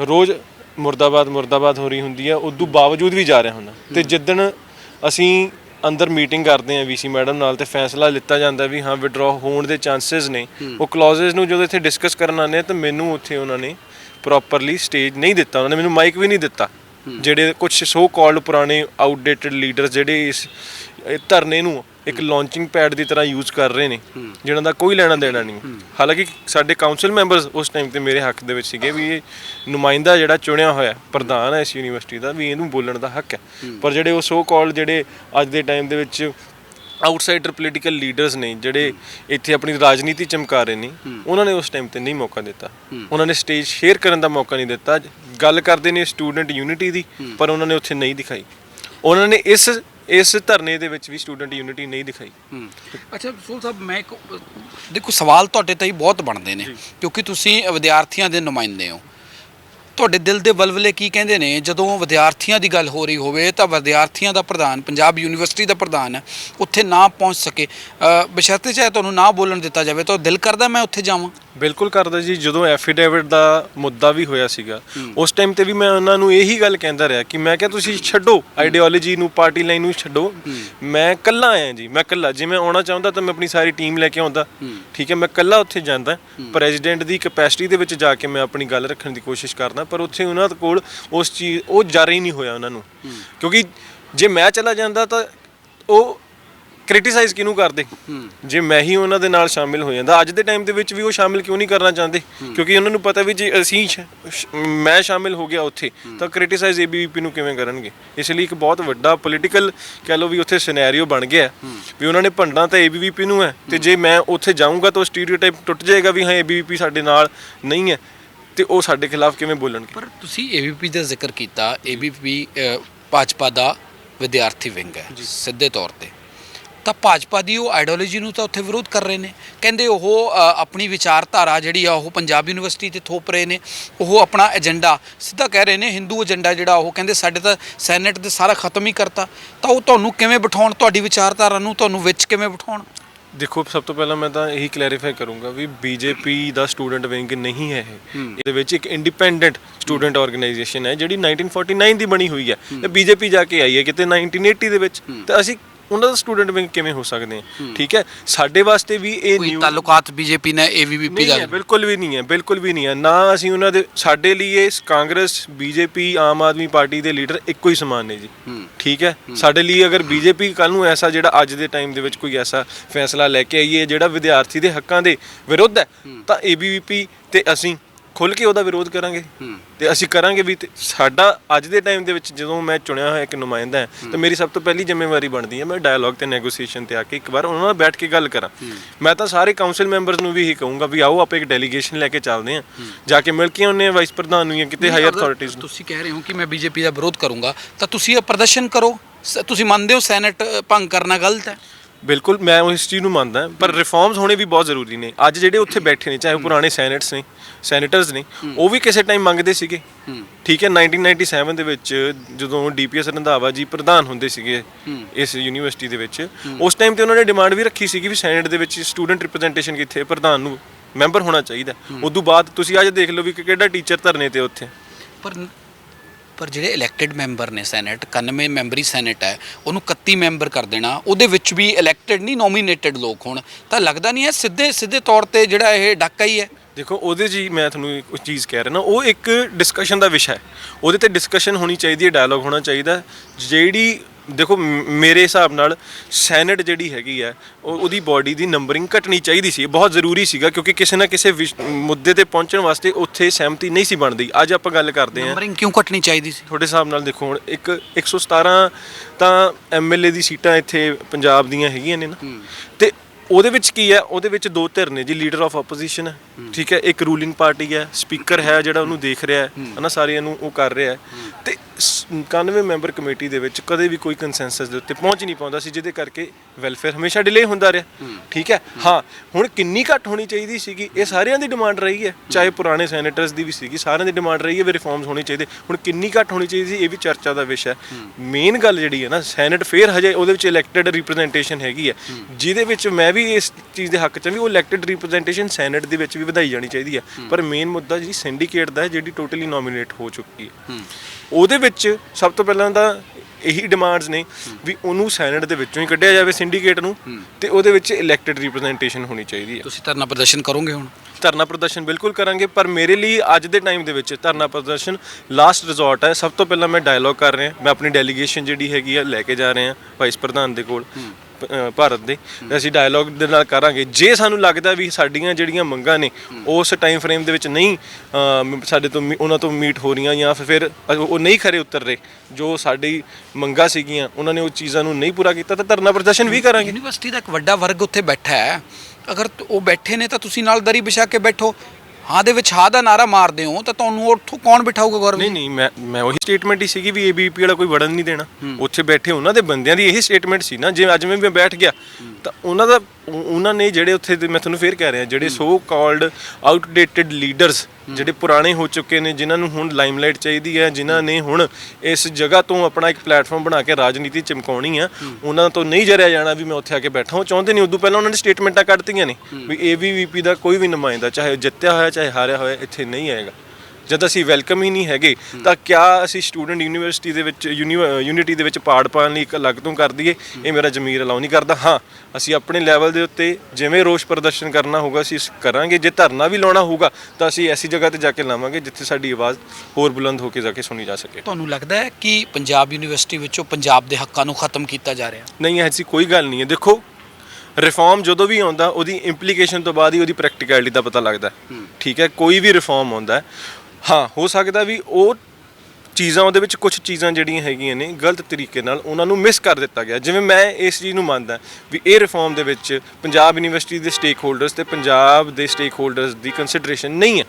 ਰੋਜ਼ ਮੁਰਦਾਬਾਦ ਮੁਰਦਾਬਾਦ ਹੋ ਰਹੀ ਹੁੰਦੀ ਹੈ ਤੋਂ ਬਾਵਜੂਦ ਵੀ ਜਾ ਰਿਹਾ ਹੁੰਨਾ। ਤੇ ਜਿੱਦਣ ਅਸੀਂ ਅੰਦਰ ਮੀਟਿੰਗ ਕਰਦੇ ਹਾਂ ਵੀਸੀ ਮੈਡਮ ਨਾਲ ਤੇ ਫੈਸਲਾ ਲਿੱਤਾ ਜਾਂਦਾ ਵੀ ਹਾਂ ਵਿਡਰਾ ਹੋਣ ਦੇ ਚਾਂਸਸ ਨੇ। ਉਹ ਕਲੌਜ਼ਸ ਨੂੰ ਜਦੋਂ ਇੱਥੇ ਡਿਸਕਸ ਕਰਨ ਆਉਂਦੇ ਆ ਤਾਂ ਮੈਨੂੰ ਉੱਥੇ ਉਹਨਾਂ ਨੇ ਪ੍ਰੋਪਰਲੀ ਸਟੇਜ ਨਹੀਂ ਦਿੱਤਾ। ਉਹਨਾਂ ਨੇ ਮੈਨੂੰ ਮਾਈਕ ਵੀ ਨਹੀਂ ਦਿੱਤਾ। ਜਿਹੜੇ ਕੁਝ ਸੋ ਕਾਲਡ ਪੁਰਾਣੇ ਆਊਟਡੇਟਡ ਲੀਡਰ ਜਿਹੜੇ ਇਸ ਧਰਨੇ ਨੂੰ ਇੱਕ ਲਾਂਚਿੰਗ ਪੈਡ ਦੀ ਤਰ੍ਹਾਂ ਯੂਜ਼ ਕਰ ਰਹੇ ਨੇ ਜਿਹਨਾਂ ਦਾ ਕੋਈ ਲੈਣਾ ਦੇਣਾ ਨਹੀਂ। ਹਾਲਾਂਕਿ ਸਾਡੇ ਕਾਉਂਸਲ ਮੈਂਬਰਸ ਉਸ ਟਾਈਮ ਤੇ ਮੇਰੇ ਹੱਕ ਦੇ ਵਿੱਚ ਸੀਗੇ ਵੀ ਇਹ ਨੁਮਾਇੰਦਾ ਜਿਹੜਾ ਚੁਣਿਆ ਹੋਇਆ ਪ੍ਰਧਾਨ ਹੈ ਇਸ ਯੂਨੀਵਰਸਿਟੀ ਦਾ ਵੀ ਇਹਨੂੰ ਬੋਲਣ ਦਾ ਹੱਕ ਹੈ। ਪਰ ਜਿਹੜੇ ਉਹ ਸੋ ਕਾਲਡ ਜਿਹੜੇ ਅੱਜ ਦੇ ਟਾਈਮ ਦੇ ਵਿੱਚ ਆਊਟਸਾਈਡਰ ਪੋਲੀਟੀਕਲ ਲੀਡਰਸ ਨੇ ਜਿਹੜੇ ਇੱਥੇ ਆਪਣੀ ਰਾਜਨੀਤੀ ਚਮਕਾ ਰਹੇ ਨੇ ਉਹਨਾਂ ਨੇ ਉਸ ਟਾਈਮ ਤੇ ਨਹੀਂ ਮੌਕਾ ਦਿੱਤਾ। ਉਹਨਾਂ ਨੇ ਸਟੇਜ ਸ਼ੇਅਰ ਕਰਨ ਦਾ ਮੌਕਾ ਨਹੀਂ ਦਿੱਤਾ। ਗੱਲ ਕਰਦੇ ਨੇ ਸਟੂਡੈਂਟ ਯੂਨਿਟੀ ਦੀ ਪਰ ਉਹਨਾਂ ਨੇ ਉੱਥੇ ਨਹੀਂ ਦਿਖਾਈ। ਉਹਨਾਂ ਨੇ ਇਸ ਇਸ ਧਰਨੇ ਦੇ ਵਿੱਚ ਵੀ ਸਟੂਡੈਂਟ ਯੂਨਿਟੀ ਨਹੀਂ ਦਿਖਾਈ। ਹੂੰ। ਅੱਛਾ ਸੋਲ ਸਾਹਿਬ ਮੈਂ ਇੱਕ ਦੇਖੋ ਸਵਾਲ ਤੁਹਾਡੇ ਤੇ ਹੀ ਬਹੁਤ ਬਣਦੇ ਨੇ ਕਿਉਂਕਿ ਤੁਸੀਂ ਵਿਦਿਆਰਥੀਆਂ ਦੇ ਨੁਮਾਇੰਦੇ ਹੋ। ਤੁਹਾਡੇ ਦਿਲ ਦੇ ਬਲਵਲੇ ਕੀ ਕਹਿੰਦੇ ਨੇ? ਜਦੋਂ ਵਿਦਿਆਰਥੀਆਂ ਦੀ ਗੱਲ ਹੋ ਰਹੀ ਹੋਵੇ ਤਾਂ ਵਿਦਿਆਰਥੀਆਂ ਦਾ ਪ੍ਰਧਾਨ ਪੰਜਾਬ ਯੂਨੀਵਰਸਿਟੀ ਦਾ ਪ੍ਰਧਾਨ ਉੱਥੇ ਨਾ ਪਹੁੰਚ ਸਕੇ। ਅ, ਬਸ਼ਰਤੇ ਚਾਹੇ ਤੁਹਾਨੂੰ ਨਾ ਬੋਲਣ ਦਿੱਤਾ ਜਾਵੇ ਤਾਂ ਦਿਲ ਕਰਦਾ ਮੈਂ ਉੱਥੇ ਜਾਵਾਂ? ਬਿਲਕੁਲ ਕਰਦਾ ਜੀ ਜਦੋਂ ਐਫੀਡੇਵਿਟ ਦਾ ਮੁੱਦਾ ਵੀ ਹੋਇਆ ਸੀਗਾ ਉਸ ਟਾਈਮ ਤੇ ਵੀ ਮੈਂ ਉਹਨਾਂ ਨੂੰ ਇਹੀ ਗੱਲ ਕਹਿੰਦਾ ਰਿਹਾ ਕਿ ਮੈਂ ਕਿਹਾ ਤੁਸੀਂ ਛੱਡੋ ਆਈਡੀਓਲੋਜੀ ਨੂੰ ਪਾਰਟੀ ਲਾਈਨ ਨੂੰ ਛੱਡੋ। ਮੈਂ ਕੱਲਾ ਆਇਆ ਜੀ ਮੈਂ ਕੱਲਾ ਜੇ ਮੈਂ ਆਉਣਾ ਚਾਹੁੰਦਾ ਤਾਂ ਮੈਂ ਆਪਣੀ ਸਾਰੀ ਟੀਮ ਲੈ ਕੇ ਆਉਂਦਾ। ਠੀਕ ਹੈ ਮੈਂ ਕੱਲਾ ਉੱਥੇ ਜਾਂਦਾ ਪ੍ਰੈਜ਼ੀਡੈਂਟ ਦੀ ਕਪੈਸਿਟੀ ਦੇ ਵਿੱਚ ਜਾ ਕੇ ਮੈਂ ਆਪਣੀ ਗੱਲ ਰੱਖਣ ਦੀ ਕੋਸ਼ਿਸ਼ ਕਰਦਾ ਪਰ ਉੱਥੇ ਉਹਨਾਂ ਕੋਲ ਉਸ ਚੀਜ਼ ਉਹ ਜਰ ਨਹੀਂ ਹੋਇਆ ਉਹਨਾਂ ਨੂੰ। ਕਿਉਂਕਿ ਜੇ ਮੈਂ ਚਲਾ ਜਾਂਦਾ ਤਾਂ ਉਹ ਕ੍ਰਿਟਿਸਾਈਜ਼ ਕਿਹਨੂੰ ਕਰਦੇ? ਜੇ ਮੈਂ ਹੀ ਉਹਨਾਂ ਦੇ ਨਾਲ ਸ਼ਾਮਿਲ ਹੋ ਜਾਂਦਾ ਅੱਜ ਦੇ ਟਾਈਮ ਦੇ ਵਿੱਚ ਵੀ ਉਹ ਸ਼ਾਮਿਲ ਕਿਉਂ ਨਹੀਂ ਕਰਨਾ ਚਾਹੁੰਦੇ? ਕਿਉਂਕਿ ਉਹਨਾਂ ਨੂੰ ਪਤਾ ਵੀ ਜੇ ਅਸੀਂ ਮੈਂ ਸ਼ਾਮਿਲ ਹੋ ਗਿਆ ਉੱਥੇ ਤਾਂ ਕ੍ਰਿਟਿਸਾਈਜ਼ ਏਬੀਵੀਪੀ ਨੂੰ ਕਿਵੇਂ ਕਰਨਗੇ? ਇਸ ਲਈ ਇੱਕ ਬਹੁਤ ਵੱਡਾ ਪੋਲੀਟੀਕਲ ਕਹ ਲਓ ਵੀ ਉੱਥੇ ਸਿਨੈਰੀਓ ਬਣ ਗਿਆ ਵੀ ਉਹਨਾਂ ਨੇ ਭੰਡਾਂ ਤਾਂ ਏਬੀਵੀਪੀ ਨੂੰ ਹੈ ਤੇ ਜੇ ਮੈਂ ਉੱਥੇ ਜਾਊਂਗਾ ਤਾਂ ਸਟੀਰੀਓਟਾਈਪ ਟੁੱਟ ਜਾਏਗਾ ਵੀ ਹਾਂ ਏਬੀਵੀਪੀ ਸਾਡੇ ਨਾਲ ਨਹੀਂ ਹੈ ਤੇ ਉਹ ਸਾਡੇ ਖਿਲਾਫ ਕਿਵੇਂ ਬੋਲਣਗੇ? ਪਰ ਤੁਸੀਂ ਏਬੀਪੀ ਦਾ ਜ਼ਿਕਰ ਕੀਤਾ ਏਬੀਪੀ ਭਾਜਪਾ ਦਾ ਵਿਦਿਆਰਥੀ ਵਿੰਗ ਹੈ ਸਿੱਧੇ ਤੌਰ ਤੇ। ਤਾਂ ਭਾਜਪਾ ਦੀ ਉਹ ਆਈਡੀਓਲੋਜੀ ਨੂੰ ਤਾਂ ਉੱਥੇ ਵਿਰੋਧ ਕਰ ਰਹੇ ਨੇ। ਕਹਿੰਦੇ ਉਹ ਆਪਣੀ ਵਿਚਾਰਧਾਰਾ ਜਿਹੜੀ ਆ ਉਹ ਪੰਜਾਬ ਯੂਨੀਵਰਸਿਟੀ ਤੇ ਥੋਪ ਰਹੇ ਨੇ। ਉਹ ਆਪਣਾ ਏਜੰਡਾ ਸਿੱਧਾ ਕਹਿ ਰਹੇ ਨੇ ਹਿੰਦੂ ਏਜੰਡਾ ਜਿਹੜਾ ਉਹ ਕਹਿੰਦੇ ਸਾਡੇ ਤਾਂ ਸੈਨੇਟ ਦੇ ਸਾਰਾ ਖਤਮ ਹੀ ਕਰਤਾ। ਤਾਂ ਉਹ ਤੁਹਾਨੂੰ ਕਿਵੇਂ ਬਿਠਾਉਣ ਤੁਹਾਡੀ ਵਿਚਾਰਧਾਰਾ ਨੂੰ ਤੁਹਾਨੂੰ ਵਿੱਚ ਕਿਵੇਂ ਬਿਠਾਉਣ? ਦੇਖੋ ਸਭ ਤੋਂ ਪਹਿਲਾਂ ਮੈਂ ਤਾਂ ਇਹੀ ਕਲੈਰੀਫਾਈ ਕਰੂੰਗਾ ਵੀ ਬੀਜੇਪੀ ਦਾ ਸਟੂਡੈਂਟ ਵਿੰਗ ਨਹੀਂ ਹੈ ਇਹ। ਇਹਦੇ ਵਿੱਚ ਇੱਕ ਇੰਡੀਪੈਂਡੈਂਟ ਸਟੂਡੈਂਟ ਆਰਗੇਨਾਈਜੇਸ਼ਨ ਹੈ ਜਿਹੜੀ 1949 ਦੀ ਬਣੀ ਹੋਈ ਹੈ। ਤੇ ਬੀਜੇਪੀ ਜਾ ਕੇ ਆਈ ਹੈ ਕਿਤੇ 1980 ਦੇ ਵਿੱਚ। ਤੇ ਅਸੀਂ ਉਹਨਾਂ ਦਾ ਸਟੂਡੈਂਟ ਵਿੰਗ ਕਿਵੇਂ ਹੋ ਸਕਦੇ ਆ? ਠੀਕ ਹੈ? ਸਾਡੇ ਵਾਸਤੇ ਵੀ ਇਹ ਕੋਈ ਨਿਊ ਤਾਲੁਕਾਤ ਬੀਜੇਪੀ ਨੇ ਏਵੀਵੀਪੀ ਨਹੀਂ ਦਾ ਬਿਲਕੁਲ ਵੀ ਨਹੀਂ ਹੈ ਬਿਲਕੁਲ ਵੀ ਨਹੀਂ ਹੈ। ਨਾ ਅਸੀਂ ਉਹਨਾਂ ਦੇ ਸਾਡੇ ਲਈ ਇਹ ਕਾਂਗਰਸ ਬੀਜੇਪੀ ਆਮ ਆਦਮੀ ਪਾਰਟੀ ਦੇ ਲੀਡਰ ਇੱਕੋ ਹੀ ਸਮਾਨ ਨੇ ਜੀ। ਠੀਕ ਹੈ? ਸਾਡੇ ਲਈ ਅਗਰ ਬੀਜੇਪੀ ਕੱਲ ਨੂੰ ਐਸਾ ਜਿਹੜਾ ਅੱਜ ਦੇ ਟਾਈਮ ਦੇ ਵਿੱਚ ਕੋਈ ਐਸਾ ਫੈਸਲਾ ਲੈ ਕੇ ਆਈਏ ਜਿਹੜਾ ਵਿਦਿਆਰਥੀ ਦੇ ਹੱਕਾਂ ਦੇ ਵਿਰੁੱਧ ਹੈ ਤਾਂ ਏਬੀਵੀਪੀ ਤੇ ਅਸੀਂ ਖੁੱਲ ਕੇ ਉਹਦਾ ਵਿਰੋਧ ਕਰਾਂਗੇ। ਤੇ ਅਸੀਂ ਕਰਾਂਗੇ ਵੀ ਤੇ ਸਾਡਾ ਅੱਜ ਦੇ ਟਾਈਮ ਦੇ ਵਿੱਚ ਜਦੋਂ ਮੈਂ ਚੁਣਿਆ ਹੋਇਆ ਇੱਕ ਨੁਮਾਇੰਦਾ ਹੈ ਤਾਂ ਮੇਰੀ ਸਭ ਤੋਂ ਪਹਿਲੀ ਜ਼ਿੰਮੇਵਾਰੀ ਬਣਦੀ ਹੈ ਮੈਂ ਡਾਇਲੌਗ ਤੇ ਨੈਗੋਸੀਏਸ਼ਨ ਤੇ ਆ ਕੇ ਇੱਕ ਵਾਰ ਉਹਨਾਂ ਨਾਲ ਬੈਠ ਕੇ ਗੱਲ ਕਰਾਂ। ਮੈਂ ਤਾਂ ਸਾਰੇ ਕਾਉਂਸਲ ਮੈਂਬਰਸ ਨੂੰ ਵੀ ਇਹੀ ਕਹੂੰਗਾ ਵੀ ਆਓ ਆਪਾਂ ਇੱਕ ਡੈਲੀਗੇਸ਼ਨ ਲੈ ਕੇ ਚੱਲਦੇ ਹਾਂ। ਜਾ ਕੇ ਮਿਲ ਕੇ ਹਾਂ ਵਾਈਸ ਪ੍ਰਧਾਨ ਨੂੰ ਜਾਂ ਕਿਤੇ ਹਾਇਰ ਅਥਾਰਟੀਜ਼ ਨੂੰ। ਤੁਸੀਂ ਕਹਿ ਰਹੇ ਹੋ ਕਿ ਮੈਂ ਬੀਜੇਪੀ ਦਾ ਵਿਰੋਧ ਕਰੂੰਗਾ ਤਾਂ ਤੁਸੀਂ ਇਹ ਪ੍ਰਦਰਸ਼ਨ ਕਰੋ। ਸ- ਤੁਸੀਂ ਮੰਨਦੇ ਹੋ ਸੈਨੇਟ ਭੰਗ ਕਰਨਾ ਗਲਤ ਹੈ? ਬਿਲਕੁਲ ਮੈਂ ਇਸ ਚੀਜ਼ ਨੂੰ ਮੰਨਦਾ ਪਰ ਰਿਫਾਰਮਸ ਹੋਣੇ ਵੀ ਬਹੁਤ ਜ਼ਰੂਰੀ ਨੇ। ਅੱਜ ਜਿਹੜੇ ਉੱਥੇ ਬੈਠੇ ਨੇ ਚਾਹੇ ਉਹ ਪੁਰਾਣੇ ਸੈਨੇਟਸ ਨੇ ਸੈਨੇਟਰਸ ਨੇ ਉਹ ਵੀ ਕਿਸੇ ਟਾਈਮ ਮੰਗਦੇ ਸੀਗੇ। ਠੀਕ ਹੈ 1997 ਦੇ ਵਿੱਚ ਜਦੋਂ ਡੀਪੀਐਸ ਰੰਧਾਵਾ ਜੀ ਪ੍ਰਧਾਨ ਹੁੰਦੇ ਸੀਗੇ ਇਸ ਯੂਨੀਵਰਸਿਟੀ ਦੇ ਵਿੱਚ ਉਸ ਟਾਈਮ ਤੇ ਉਹਨਾਂ ਨੇ ਡਿਮਾਂਡ ਵੀ ਰੱਖੀ ਸੀਗੀ ਵੀ ਸੈਨੇਟ ਦੇ ਵਿੱਚ ਸਟੂਡੈਂਟ ਰਿਪਰੈਜ਼ੈਂਟੇਸ਼ਨ ਕਿੱਥੇ ਪ੍ਰਧਾਨ ਨੂੰ ਮੈਂਬਰ ਹੋਣਾ ਚਾਹੀਦਾ। ਉਦੋਂ ਬਾਅਦ ਤੁਸੀਂ ਅੱਜ ਦੇਖ ਲਓ ਵੀ ਕਿਹੜਾ ਟੀਚਰ ਧਰਨੇ ਤੇ ਉੱਥੇ। ਪਰ ਪਰ ਜਿਹੜੇ ਇਲੈਕਟਿਡ ਮੈਂਬਰ ਨੇ ਸੈਨੇਟ 91 ਮੈਂਬਰੀ ਸੈਨੇਟ ਹੈ, ਉਹਨੂੰ 31 ਮੈਂਬਰ ਕਰ ਦੇਣਾ, ਉਹਦੇ ਵਿੱਚ ਵੀ ਇਲੈਕਟਿਡ ਨਹੀਂ ਨੋਮੀਨੇਟਡ ਲੋਕ ਹੋਣ। ਤਾਂ ਲੱਗਦਾ ਨਹੀਂ ਹੈ ਸਿੱਧੇ ਸਿੱਧੇ ਤੌਰ ਤੇ ਜਿਹੜਾ ਇਹ ਡਾਕਾ ਹੀ ਹੈ। ਦੇਖੋ, ਉਹਦੇ ਜੀ ਮੈਂ ਤੁਹਾਨੂੰ ਇੱਕ ਚੀਜ਼ ਕਹਿ ਰਿਹਾ ਨਾ, ਉਹ ਇੱਕ ਡਿਸਕਸ਼ਨ ਦਾ ਵਿਸ਼ਾ ਹੈ। ਉਹਦੇ ਤੇ ਡਿਸਕਸ਼ਨ ਹੋਣੀ ਚਾਹੀਦੀ ਹੈ ਡਾਇਲੋਗ ਹੋਣਾ ਚਾਹੀਦਾ। ਜਿਹੜੀ ਦੇਖੋ ਮ- ਮੇਰੇ ਹਿਸਾਬ ਨਾਲ ਸੈਨੇਟ ਜਿਹੜੀ ਹੈਗੀ ਹੈ ਉਹ ਉਹਦੀ ਬਾਡੀ ਦੀ ਨੰਬਰਿੰਗ ਘਟਣੀ ਚਾਹੀਦੀ ਸੀ। ਬਹੁਤ ਜ਼ਰੂਰੀ ਸੀਗਾ ਕਿਉਂਕਿ ਕਿਸੇ ਨਾ ਕਿਸੇ ਵਿਸ਼- ਮੁੱਦੇ ਤੇ ਪਹੁੰਚਣ ਵਾਸਤੇ ਉੱਥੇ ਸਹਿਮਤੀ ਨਹੀਂ ਸੀ ਬਣਦੀ। ਅੱਜ ਆਪਾਂ ਗੱਲ ਕਰਦੇ ਹਾਂ। ਨੰਬਰਿੰਗ ਕਿਉਂ ਘਟਣੀ ਚਾਹੀਦੀ ਸੀ? ਤੁਹਾਡੇ ਹਿਸਾਬ ਨਾਲ ਦੇਖੋ ਹੁਣ ਇੱਕ 117 ਤਾਂ ਐਮਐਲਏ ਦੀ ਸੀਟਾਂ ਇੱਥੇ ਪੰਜਾਬ ਦੀਆਂ ਹੈਗੀਆਂ ਨੇ ਨਾ। ਤੇ ਉਹਦੇ ਵਿੱਚ ਕੀ ਹੈ? ਉਹਦੇ ਵਿੱਚ ਦੋ ਧਿਰ ਨੇ ਜੀ ਲੀਡਰ ਆਫ ਆਪੋਜੀਸ਼ਨ ਹੈ। ਠੀਕ ਹੈ ਇੱਕ ਰੂਲਿੰਗ ਪਾਰਟੀ ਹੈ ਸਪੀਕਰ ਹੈ ਜਿਹੜਾ ਉਹਨੂੰ ਦੇਖ ਰਿਹਾ ਹੈ। ਹਨਾ ਸਾਰਿਆਂ ਨੂੰ ਉਹ ਕਰ ਰਿਹਾ ਹੈ। ਤੇ ਸ- 91 ਮੈਂਬਰ ਕਮੇਟੀ ਦੇ ਵਿੱਚ ਕਦੇ ਵੀ ਕੋਈ ਕੰਸੈਂਸਸ ਦੇ ਉੱਤੇ ਪਹੁੰਚ ਨਹੀਂ ਪਾਉਂਦਾ ਸੀ ਜਿਹਦੇ ਕਰਕੇ ਵੈਲਫੇਅਰ ਹਮੇਸ਼ਾ ਡਿਲੇ ਹੁੰਦਾ ਰਿਹਾ। ਠੀਕ ਹੈ? ਹਾਂ ਹੁਣ ਕਿੰਨੀ ਘੱਟ ਹੋਣੀ ਚਾਹੀਦੀ ਸੀਗੀ? ਇਹ ਸਾਰਿਆਂ ਦੀ ਡਿਮਾਂਡ ਰਹੀ ਹੈ ਚਾਹੇ ਪੁਰਾਣੇ ਸੈਨੇਟਰਸ ਦੀ ਵੀ ਸੀਗੀ ਸਾਰਿਆਂ ਦੀ ਡਿਮਾਂਡ ਰਹੀ ਹੈ ਵੀ ਰਿਫਾਰਮਸ ਹੋਣੇ ਚਾਹੀਦੇ। ਹੁਣ ਕਿੰਨੀ ਘੱਟ ਹੋਣੀ ਚਾਹੀਦੀ ਸੀ ਇਹ ਵੀ ਚਰਚਾ ਦਾ ਵਿਸ਼ਾ ਹੈ। ਮੇਨ ਗੱਲ ਜਿਹੜੀ ਹੈ ਨਾ ਸੈਨੇਟ ਫੇਰ ਹਜੇ ਉਹਦੇ ਵਿੱਚ ਇਲੈਕਟਿਡ ਰਿਪਰੈਜ਼ੈਂਟੇਸ਼ਨ ਹੈਗੀ ਹੈ। ਜਿਹਦੇ ਵਿੱਚ ਮੈਂ ਵੀ ਇਸ ਚੀਜ਼ ਦੇ ਹੱਕ 'ਚ ਵੀ ਉਹ ਇਲੈਕਟਿਡ ਰਿਪਰੈਜ਼ੈਂਟੇਸ਼ਨ ਸੈਨੇਟ ਦੇ ਵਿੱਚ ਵੀ ਵਧਾਈ ਜਾਣੀ ਚਾਹੀਦੀ ਹੈ। ਪਰ ਮੇਨ ਮੁੱਦਾ ਜੀ ਸਿੰਡੀਕੇਟ ਦਾ ਹੈ ਜਿਹੜੀ ਟੋਟਲੀ ਨੋਮੀਨੇਟ ਹੋ ਚੁੱਕੀ ਹੈ। ਉਹਦੇ ਵਿੱਚ ਸਭ ਤੋਂ ਪਹਿਲਾਂ ਤਾਂ ਇਹੀ ਡਿਮਾਂਡਸ ਨੇ ਵੀ ਉਹਨੂੰ ਸੈਨੇਟ ਦੇ ਵਿੱਚੋਂ ਹੀ ਕੱਢਿਆ ਜਾਵੇ ਸਿੰਡੀਕੇਟ ਨੂੰ ਤੇ ਉਹਦੇ ਵਿੱਚ ਇਲੈਕਟਿਡ ਰਿਪਰੈਜ਼ੈਂਟੇਸ਼ਨ ਹੋਣੀ ਚਾਹੀਦੀ ਹੈ। ਤੁਸੀਂ ਧਰਨਾ ਪ੍ਰਦਰਸ਼ਨ ਕਰੋਗੇ ਹੁਣ? ਧਰਨਾ ਪ੍ਰਦਰਸ਼ਨ ਬਿਲਕੁਲ ਕਰਾਂਗੇ ਪਰ ਮੇਰੇ ਲਈ ਅੱਜ ਦੇ ਟਾਈਮ ਦੇ ਵਿੱਚ ਧਰਨਾ ਪ੍ਰਦਰਸ਼ਨ ਲਾਸਟ ਰਿਜ਼ੋਰਟ ਹੈ। ਸਭ ਤੋਂ ਪਹਿਲਾਂ ਮੈਂ ਡਾਇਲੋਗ ਕਰ ਰਿਹਾ ਮੈਂ ਆਪਣੀ ਡੈਲੀਗੇਸ਼ਨ ਜਿਹੜੀ ਹੈਗੀ ਆ ਲੈ ਕੇ ਜਾ ਰਹੇ ਵਾਈਸ ਪ੍ਰਧਾਨ ਦੇ ਕੋਲ। ਅ, ਭਾਰਤ ਦੇ ਅਸੀਂ ਡਾਇਲੋਗ ਦੇ ਨਾਲ ਕਰਾਂਗੇ। ਜੇ ਸਾਨੂੰ ਲੱਗਦਾ ਵੀ ਸਾਡੀਆਂ ਜਿਹੜੀਆਂ ਮੰਗਾਂ ਨੇ ਉਸ ਟਾਈਮ ਫਰੇਮ ਦੇ ਵਿੱਚ ਨਹੀਂ ਅ, ਮ- ਸਾਡੇ ਤੋਂ ਮੀ- ਉਹਨਾਂ ਤੋਂ ਮੀਟ ਹੋ ਰਹੀਆਂ ਜਾਂ ਫਿਰ ਅ- ਉਹ ਨਹੀਂ ਖਰੇ ਉਤਰ ਰਹੇ ਜੋ ਸਾਡੀ ਮੰਗਾਂ ਸੀਗੀਆਂ ਉਹਨਾਂ ਨੇ ਉਹ ਚੀਜ਼ਾਂ ਨੂੰ ਨਹੀਂ ਪੂਰਾ ਕੀਤਾ ਤਾਂ ਧਰਨਾ ਪ੍ਰਦਰਸ਼ਨ ਵੀ ਕਰਾਂਗੇ। ਯੂਨੀਵਰਸਿਟੀ ਦਾ ਇੱਕ ਵੱਡਾ ਵਰਗ ਉੱਥੇ ਬੈਠਾ ਹੈ। ਅਗਰ ਤ- ਉਹ ਬੈਠੇ ਨੇ ਤਾਂ ਤੁਸੀਂ ਨਾਲ ਦਰੀ ਵਿਛਾ ਕੇ ਬੈਠੋ। ਹਾਂ ਦੇ ਵਿੱਚ ਹਾਂ ਦਾ ਨਾਰਾ ਮਾਰਦੇ ਹੋ ਤਾਂ ਤੁਹਾਨੂੰ ਉੱਥੋਂ ਕੌਣ ਬਿਠਾਊਗਾ ਗੌਰਵ ਨਹੀਂ ਨਹੀਂ ਮੈਂ ਮੈਂ ਉਹੀ ਸਟੇਟਮੈਂਟ ਹੀ ਸੀਗੀ ਵੀ ਏਬੀਪੀ ਵਾਲਾ ਕੋਈ ਵੜਨ ਨਹੀਂ ਦੇਣਾ। ਉੱਥੇ ਬੈਠੇ ਉਹਨਾਂ ਦੇ ਬੰਦਿਆਂ ਦੀ ਇਹੀ ਸਟੇਟਮੈਂਟ ਸੀ ਨਾ ਜੇ ਅੱਜ ਮੈਂ ਬੈਠ ਗਿਆ। ਤਾਂ ਉਹਨਾਂ ਦਾ ਉਹ- ਉਹਨਾਂ ਨੇ ਜਿਹੜੇ ਉੱਥੇ ਦੇ ਮੈਂ ਤੁਹਾਨੂੰ ਫੇਰ ਕਹਿ ਰਿਹਾ ਜਿਹੜੇ ਸੋ ਕਾਲਡ ਆਊਟਡੇਟਡ ਲੀਡਰਸ ਜਿਹੜੇ ਪੁਰਾਣੇ ਹੋ ਚੁੱਕੇ ਨੇ ਜਿਨ੍ਹਾਂ ਨੂੰ ਹੁਣ ਲਾਈਮਲਾਈਟ ਚਾਹੀਦੀ ਹੈ ਜਿਨ੍ਹਾਂ ਨੇ ਹੁਣ ਇਸ ਜਗ੍ਹਾ ਤੋਂ ਆਪਣਾ ਇੱਕ ਪਲੇਟਫਾਰਮ ਬਣਾ ਕੇ ਰਾਜਨੀਤੀ ਚਮਕਾਉਣੀ ਆ ਉਹਨਾਂ ਤੋਂ ਨਹੀਂ ਜਰਿਆ ਜਾਣਾ ਵੀ ਮੈਂ ਉੱਥੇ ਆ ਕੇ ਬੈਠਾ ਹਾਂ। ਚਾਹੁੰਦੇ ਨਹੀਂ ਉਦੋਂ ਪਹਿਲਾਂ ਉਹਨਾਂ ਨੇ ਸਟੇਟਮੈਂਟਾਂ ਕੱਢਤੀਆਂ ਨੇ ਵੀ ਏਬੀਵੀਪੀ ਦਾ ਕੋਈ ਵੀ ਨੁਮਾਇੰਦਾ ਚਾਹੇ ਜਿੱਤਿਆ ਹੋਇਆ ਚਾਹੇ ਹਾਰਿਆ ਹੋਇਆ ਇੱਥੇ ਨਹੀਂ ਆਏਗਾ। ਜਦ ਅਸੀਂ ਵੈਲਕਮ ਹੀ ਨਹੀਂ ਹੈਗੇ ਤਾਂ ਕਿਆ ਅਸੀਂ ਸਟੂਡੈਂਟ ਯੂਨੀਵਰਸਿਟੀ ਦੇ ਵਿੱਚ ਯੂਨਿਟੀ ਦੇ ਵਿੱਚ ਪਾੜ ਪਾਣ ਲਈ ਇੱਕ ਅਲੱਗ ਤੋਂ ਕਰ ਦਈਏ? ਇਹ ਮੇਰਾ ਜ਼ਮੀਰ ਅਲਾਉ ਨਹੀਂ ਕਰਦਾ। ਹਾਂ ਅਸੀਂ ਆਪਣੇ ਲੈਵਲ ਦੇ ਉੱਤੇ ਜਿਵੇਂ ਰੋਸ ਪ੍ਰਦਰਸ਼ਨ ਕਰਨਾ ਹੋਊਗਾ ਅਸੀਂ ਕਰਾਂਗੇ। ਜੇ ਧਰਨਾ ਵੀ ਲਾਉਣਾ ਹੋਊਗਾ ਤਾਂ ਅਸੀਂ ਐਸੀ ਜਗ੍ਹਾ ਤੇ ਜਾ ਕੇ ਲਾਵਾਂਗੇ ਜਿੱਥੇ ਸਾਡੀ ਆਵਾਜ਼ ਹੋਰ ਬੁਲੰਦ ਹੋ ਕੇ ਜਾ ਕੇ ਸੁਣੀ ਜਾ ਸਕੇ। ਤੁਹਾਨੂੰ ਲੱਗਦਾ ਹੈ ਕਿ ਪੰਜਾਬ ਯੂਨੀਵਰਸਿਟੀ ਵਿੱਚੋਂ ਪੰਜਾਬ ਦੇ ਹੱਕਾਂ ਨੂੰ ਖਤਮ ਕੀਤਾ ਜਾ ਰਿਹਾ? ਨਹੀਂ ਐਸੀ ਕੋਈ ਗੱਲ ਨਹੀਂ ਹੈ। ਦੇਖੋ ਰਿਫਾਰਮ ਜਦੋਂ ਵੀ ਆਉਂਦਾ ਉਹਦੀ ਇੰਪਲੀਕੇਸ਼ਨ ਤੋਂ ਬਾਅਦ ਹੀ ਉਹਦੀ ਪ੍ਰੈਕਟੀਕੈਲਿਟੀ ਦਾ ਪਤਾ ਲੱਗਦਾ। ਠੀਕ ਹੈ ਕੋਈ ਵੀ ਰਿਫਾਰਮ ਆਉਂਦਾ ਹੈ, ਹਾਂ ਸਕਦਾ ਵੀ ਉਹ ਚੀਜ਼ਾਂ ਉਹਦੇ ਵਿੱਚ ਕੁਝ ਚੀਜ਼ਾਂ ਜਿਹੜੀਆਂ ਹੈਗੀਆਂ ਨੇ ਗਲਤ ਤਰੀਕੇ ਨਾਲ ਉਹਨਾਂ ਨੂੰ ਮਿਸ ਕਰ ਦਿੱਤਾ ਗਿਆ। ਜਿਵੇਂ ਮੈਂ ਇਸ ਚੀਜ਼ ਨੂੰ ਮੰਨਦਾ ਵੀ ਇਹ ਰਿਫਾਰਮ ਦੇ ਵਿੱਚ ਪੰਜਾਬ ਯੂਨੀਵਰਸਿਟੀ ਦੇ ਸਟੇਕ ਹੋਲਡਰਸ ਤੇ ਪੰਜਾਬ ਦੇ ਸਟੇਕ ਹੋਲਡਰਸ ਦੀ ਕੰਸੀਡਰੇਸ਼ਨ ਨਹੀਂ ਹੈ।